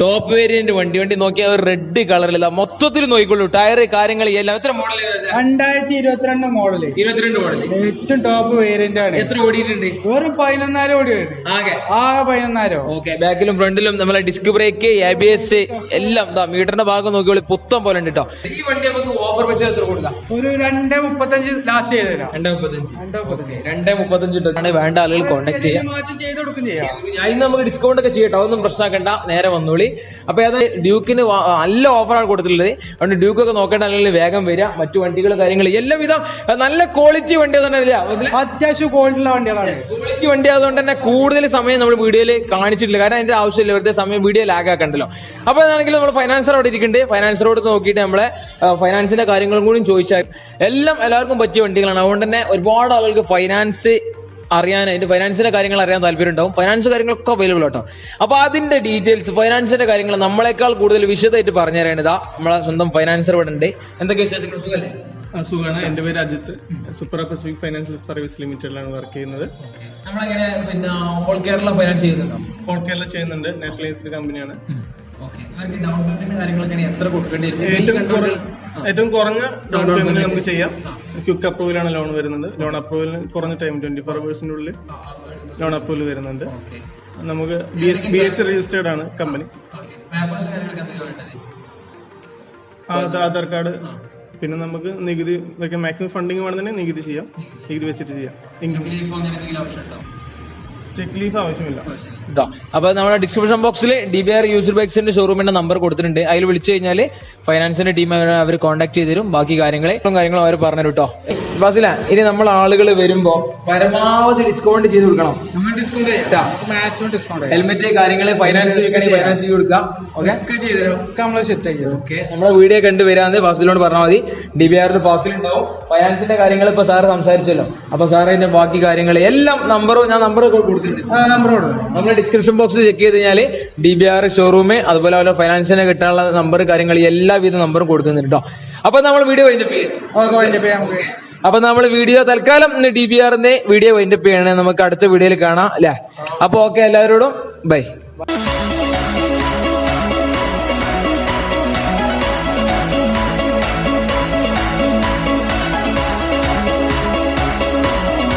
top variant വണ്ടി വണ്ടി നോക്കിയാൽ ഒരു റെഡ് കളറില്ല മൊത്തത്തിൽ നോക്കിക്കൊള്ളൂ ടയർ കാര്യങ്ങൾ എല്ലാം. എത്ര മോഡൽ രണ്ടായിരത്തി ഇരുപത്തിരണ്ട് മോഡൽ ഇരുപത്തിരണ്ട് മോഡൽ ഏറ്റവും ടോപ്പ് വേരിയന്റ് ആണ്. എത്ര ഓടിയിട്ടുണ്ട്? വെറും പതിനൊന്നായിരം ഓടി ആകെ. ആകെ പതിനൊന്നായിരം. ഓക്കെ ബാക്കിലും ഫ്രണ്ടിലും നമ്മളെ disc brake A B S എല്ലാം മീറ്ററിന്റെ ഭാഗം നോക്കിയോളി പുത്തം പോലെ ഉണ്ട് കേട്ടോ ഈ വണ്ടി നമുക്ക് ഓഫർ പൈസ എത്ര കൊടുക്കാം? ഒരു രണ്ട് മുപ്പത്തഞ്ച് ലാസ്റ്റ് ചെയ്തരാ രണ്ടേ മുപ്പത്തഞ്ച്. രണ്ട് മുപ്പത്തഞ്ച്. രണ്ടേ മുപ്പത്തഞ്ച് വേണ്ട ആളുകൾ കോൺടാക്ട് കൊടുക്കും ചെയ്യാം. അതിന് നമുക്ക് ഡിസ്കൗണ്ട് ഒക്കെ ചെയ്യട്ടോ. അതൊന്നും പ്രശ്നമാക്കണ്ട. നേരെ വന്നോളി. അപ്പൊ അത് ഡ്യൂക്കിന് നല്ല ഓഫറാണ് കൊടുത്തിട്ടുള്ളത്. അതുകൊണ്ട് ഡ്യൂക്ക് ഒക്കെ നോക്കേണ്ട അല്ലെങ്കിൽ വേഗം വരിക. മറ്റു വണ്ടികൾ കാര്യങ്ങൾ എല്ലാം വിധം നല്ല ക്വാളിറ്റി വണ്ടി തന്നെ അത്യാവശ്യം ക്വാളിറ്റി ഉള്ള വണ്ടികളാണ്. ക്വാളിറ്റി വണ്ടി ആയതുകൊണ്ട് തന്നെ കൂടുതൽ സമയം നമ്മൾ വീഡിയോയിൽ കാണിച്ചിട്ടില്ല. കാരണം അതിന്റെ ആവശ്യമില്ല. വെറുതെ സമയം വീഡിയോ ലാഗ് ആക്കണ്ടല്ലോ. അപ്പൊ അതാണെങ്കിൽ നമ്മൾ ഫൈനാൻസർ അവിടെ ഇരിക്കുന്നുണ്ട്. ഫൈനാൻസറോട് നോക്കിയിട്ട് നമ്മളെ ഫൈനാൻസിന്റെ കാര്യങ്ങളും കൂടി ചോദിച്ചാൽ എല്ലാം എല്ലാവർക്കും പറ്റിയ വണ്ടികളാണ്. അതുകൊണ്ട് തന്നെ ഒരുപാട് ആളുകൾക്ക് ഫൈനാൻസ് അറിയാൻ അതിന്റെ ഫൈനാൻസിന്റെ കാര്യങ്ങൾ അറിയാൻ താല്പര്യം ഉണ്ടാവും ഫൈനാൻസ് കാര്യങ്ങളൊക്കെ അവൈലബിൾ ആട്ടോ. അപ്പൊ അതിന്റെ ഡീറ്റെയിൽസ് ഫൈനാൻസിന്റെ കാര്യങ്ങൾ നമ്മളെക്കാൾ കൂടുതൽ വിശദമായിട്ട് പറഞ്ഞു തരാനിതാ നമ്മളെ സ്വന്തം ഫൈനാൻസർ ഇവിടെ ഉണ്ട്. എന്തൊക്കെ വിശേഷങ്ങൾ? സുഖല്ലേ ആ, സുഖാണ്. എന്റെ പേര് Ajith. Super Pacific Financial Service ലിമിറ്റഡിലാണ് work ചെയ്യുന്നത്. നമ്മളെങ്ങനെ പിന്നെ ഓൾ കേരള ഫൈനാൻസ് ചെയ്യുന്നുണ്ടോ? ഓൾ കേരള ചെയ്യുന്നുണ്ട്. നാഷണലൈസ്ഡ് കമ്പനിയാണ് ഏറ്റവും കുറഞ്ഞ ഡൗൺ പേയ്മെന്റ് നമുക്ക് ചെയ്യാം. ക്വിക്ക് അപ്രൂവലാണ് ലോൺ വരുന്നത്. ലോൺ അപ്രൂവലിന് കുറഞ്ഞ ടൈം ട്വന്റി ഫോർ അവേഴ്സിന്റെ ഉള്ളിൽ ലോൺ അപ്രൂവൽ വരുന്നുണ്ട്. നമുക്ക് B S B S registered ആണ് കമ്പനി ആധാർ കാർഡ് പിന്നെ നമുക്ക് നികുതി മാക്സിമം ഫണ്ടിങ് വേണമെന്നുണ്ടെങ്കിൽ നികുതി ചെയ്യാം. നികുതി വെച്ചിട്ട് ചെയ്യാം. ചെക്ക് ലീഫ് ആവശ്യമില്ല. ട്ടോ. അപ്പൊ നമ്മുടെ ഡിസ്ക്രിപ്ഷൻ ബോക്സിൽ ഡി ബി ആർ യൂസർ ബൈക്സിന്റെ ഷോറൂമിന്റെ നമ്പർ കൊടുത്തിട്ടുണ്ട്. അതിൽ വിളിച്ചു കഴിഞ്ഞാൽ ഫൈനാൻസിന്റെ ടീം അവർ കോൺടാക്ട് ചെയ്ത് തരും. ബാക്കി കാര്യങ്ങളെ കാര്യങ്ങളും അവർ പറഞ്ഞു കേട്ടോ ബാസില ഇനി നമ്മൾ ആളുകൾ വരുമ്പോ പരമാവധി ഡിസ്കൗണ്ട് ചെയ്ത് കൊടുക്കണം. ഡിസ്കൗണ്ട് ഡിസ്കൗണ്ട് ഹെൽമെറ്റ് കാര്യങ്ങൾ ഫൈനാൻസ് ഫൈനാൻസ് ചെയ്ത് കൊടുക്കാം ഓക്കെ നമ്മളെ വീഡിയോ കണ്ട് വരാന്ന് ഫാസിലോട് പറഞ്ഞാൽ മതി. ഡി ബി ആറിന്റെ ഫാസിൽ ഉണ്ടാവും ഫൈനാൻസിന്റെ കാര്യങ്ങൾ ഇപ്പൊ സാറ് സംസാരിച്ചല്ലോ. അപ്പൊ സാറിന്റെ ബാക്കി കാര്യങ്ങൾ എല്ലാം നമ്പറും ഞാൻ നമ്പർ കൊടുത്തിട്ടുണ്ട്. നമ്മൾ ഡിസ്ക്രിപ്ഷൻ ബോക്സ് ചെക്ക് ചെയ്ത് കഴിഞ്ഞാൽ ഡി ബി ആർ ഷോറൂം അതുപോലെ അവരുടെ ഫൈനാൻസിനെ കിട്ടാനുള്ള നമ്പർ കാര്യങ്ങൾ എല്ലാവിധ നമ്പറും കൊടുക്കുന്നുണ്ട് കേട്ടോ അപ്പൊ നമ്മൾ വീഡിയോ വൈൻഡപ്പ് ചെയ്യും. അപ്പൊ നമ്മൾ വീഡിയോ തൽക്കാലം ഇന്ന് ഡി ബി ആറിന്റെ വീഡിയോ വൈൻഡപ്പ് ചെയ്യണേ. നമുക്ക് അടുത്ത വീഡിയോയിൽ കാണാം അല്ലേ? അപ്പൊ ഓക്കെ എല്ലാവരോടും ബൈ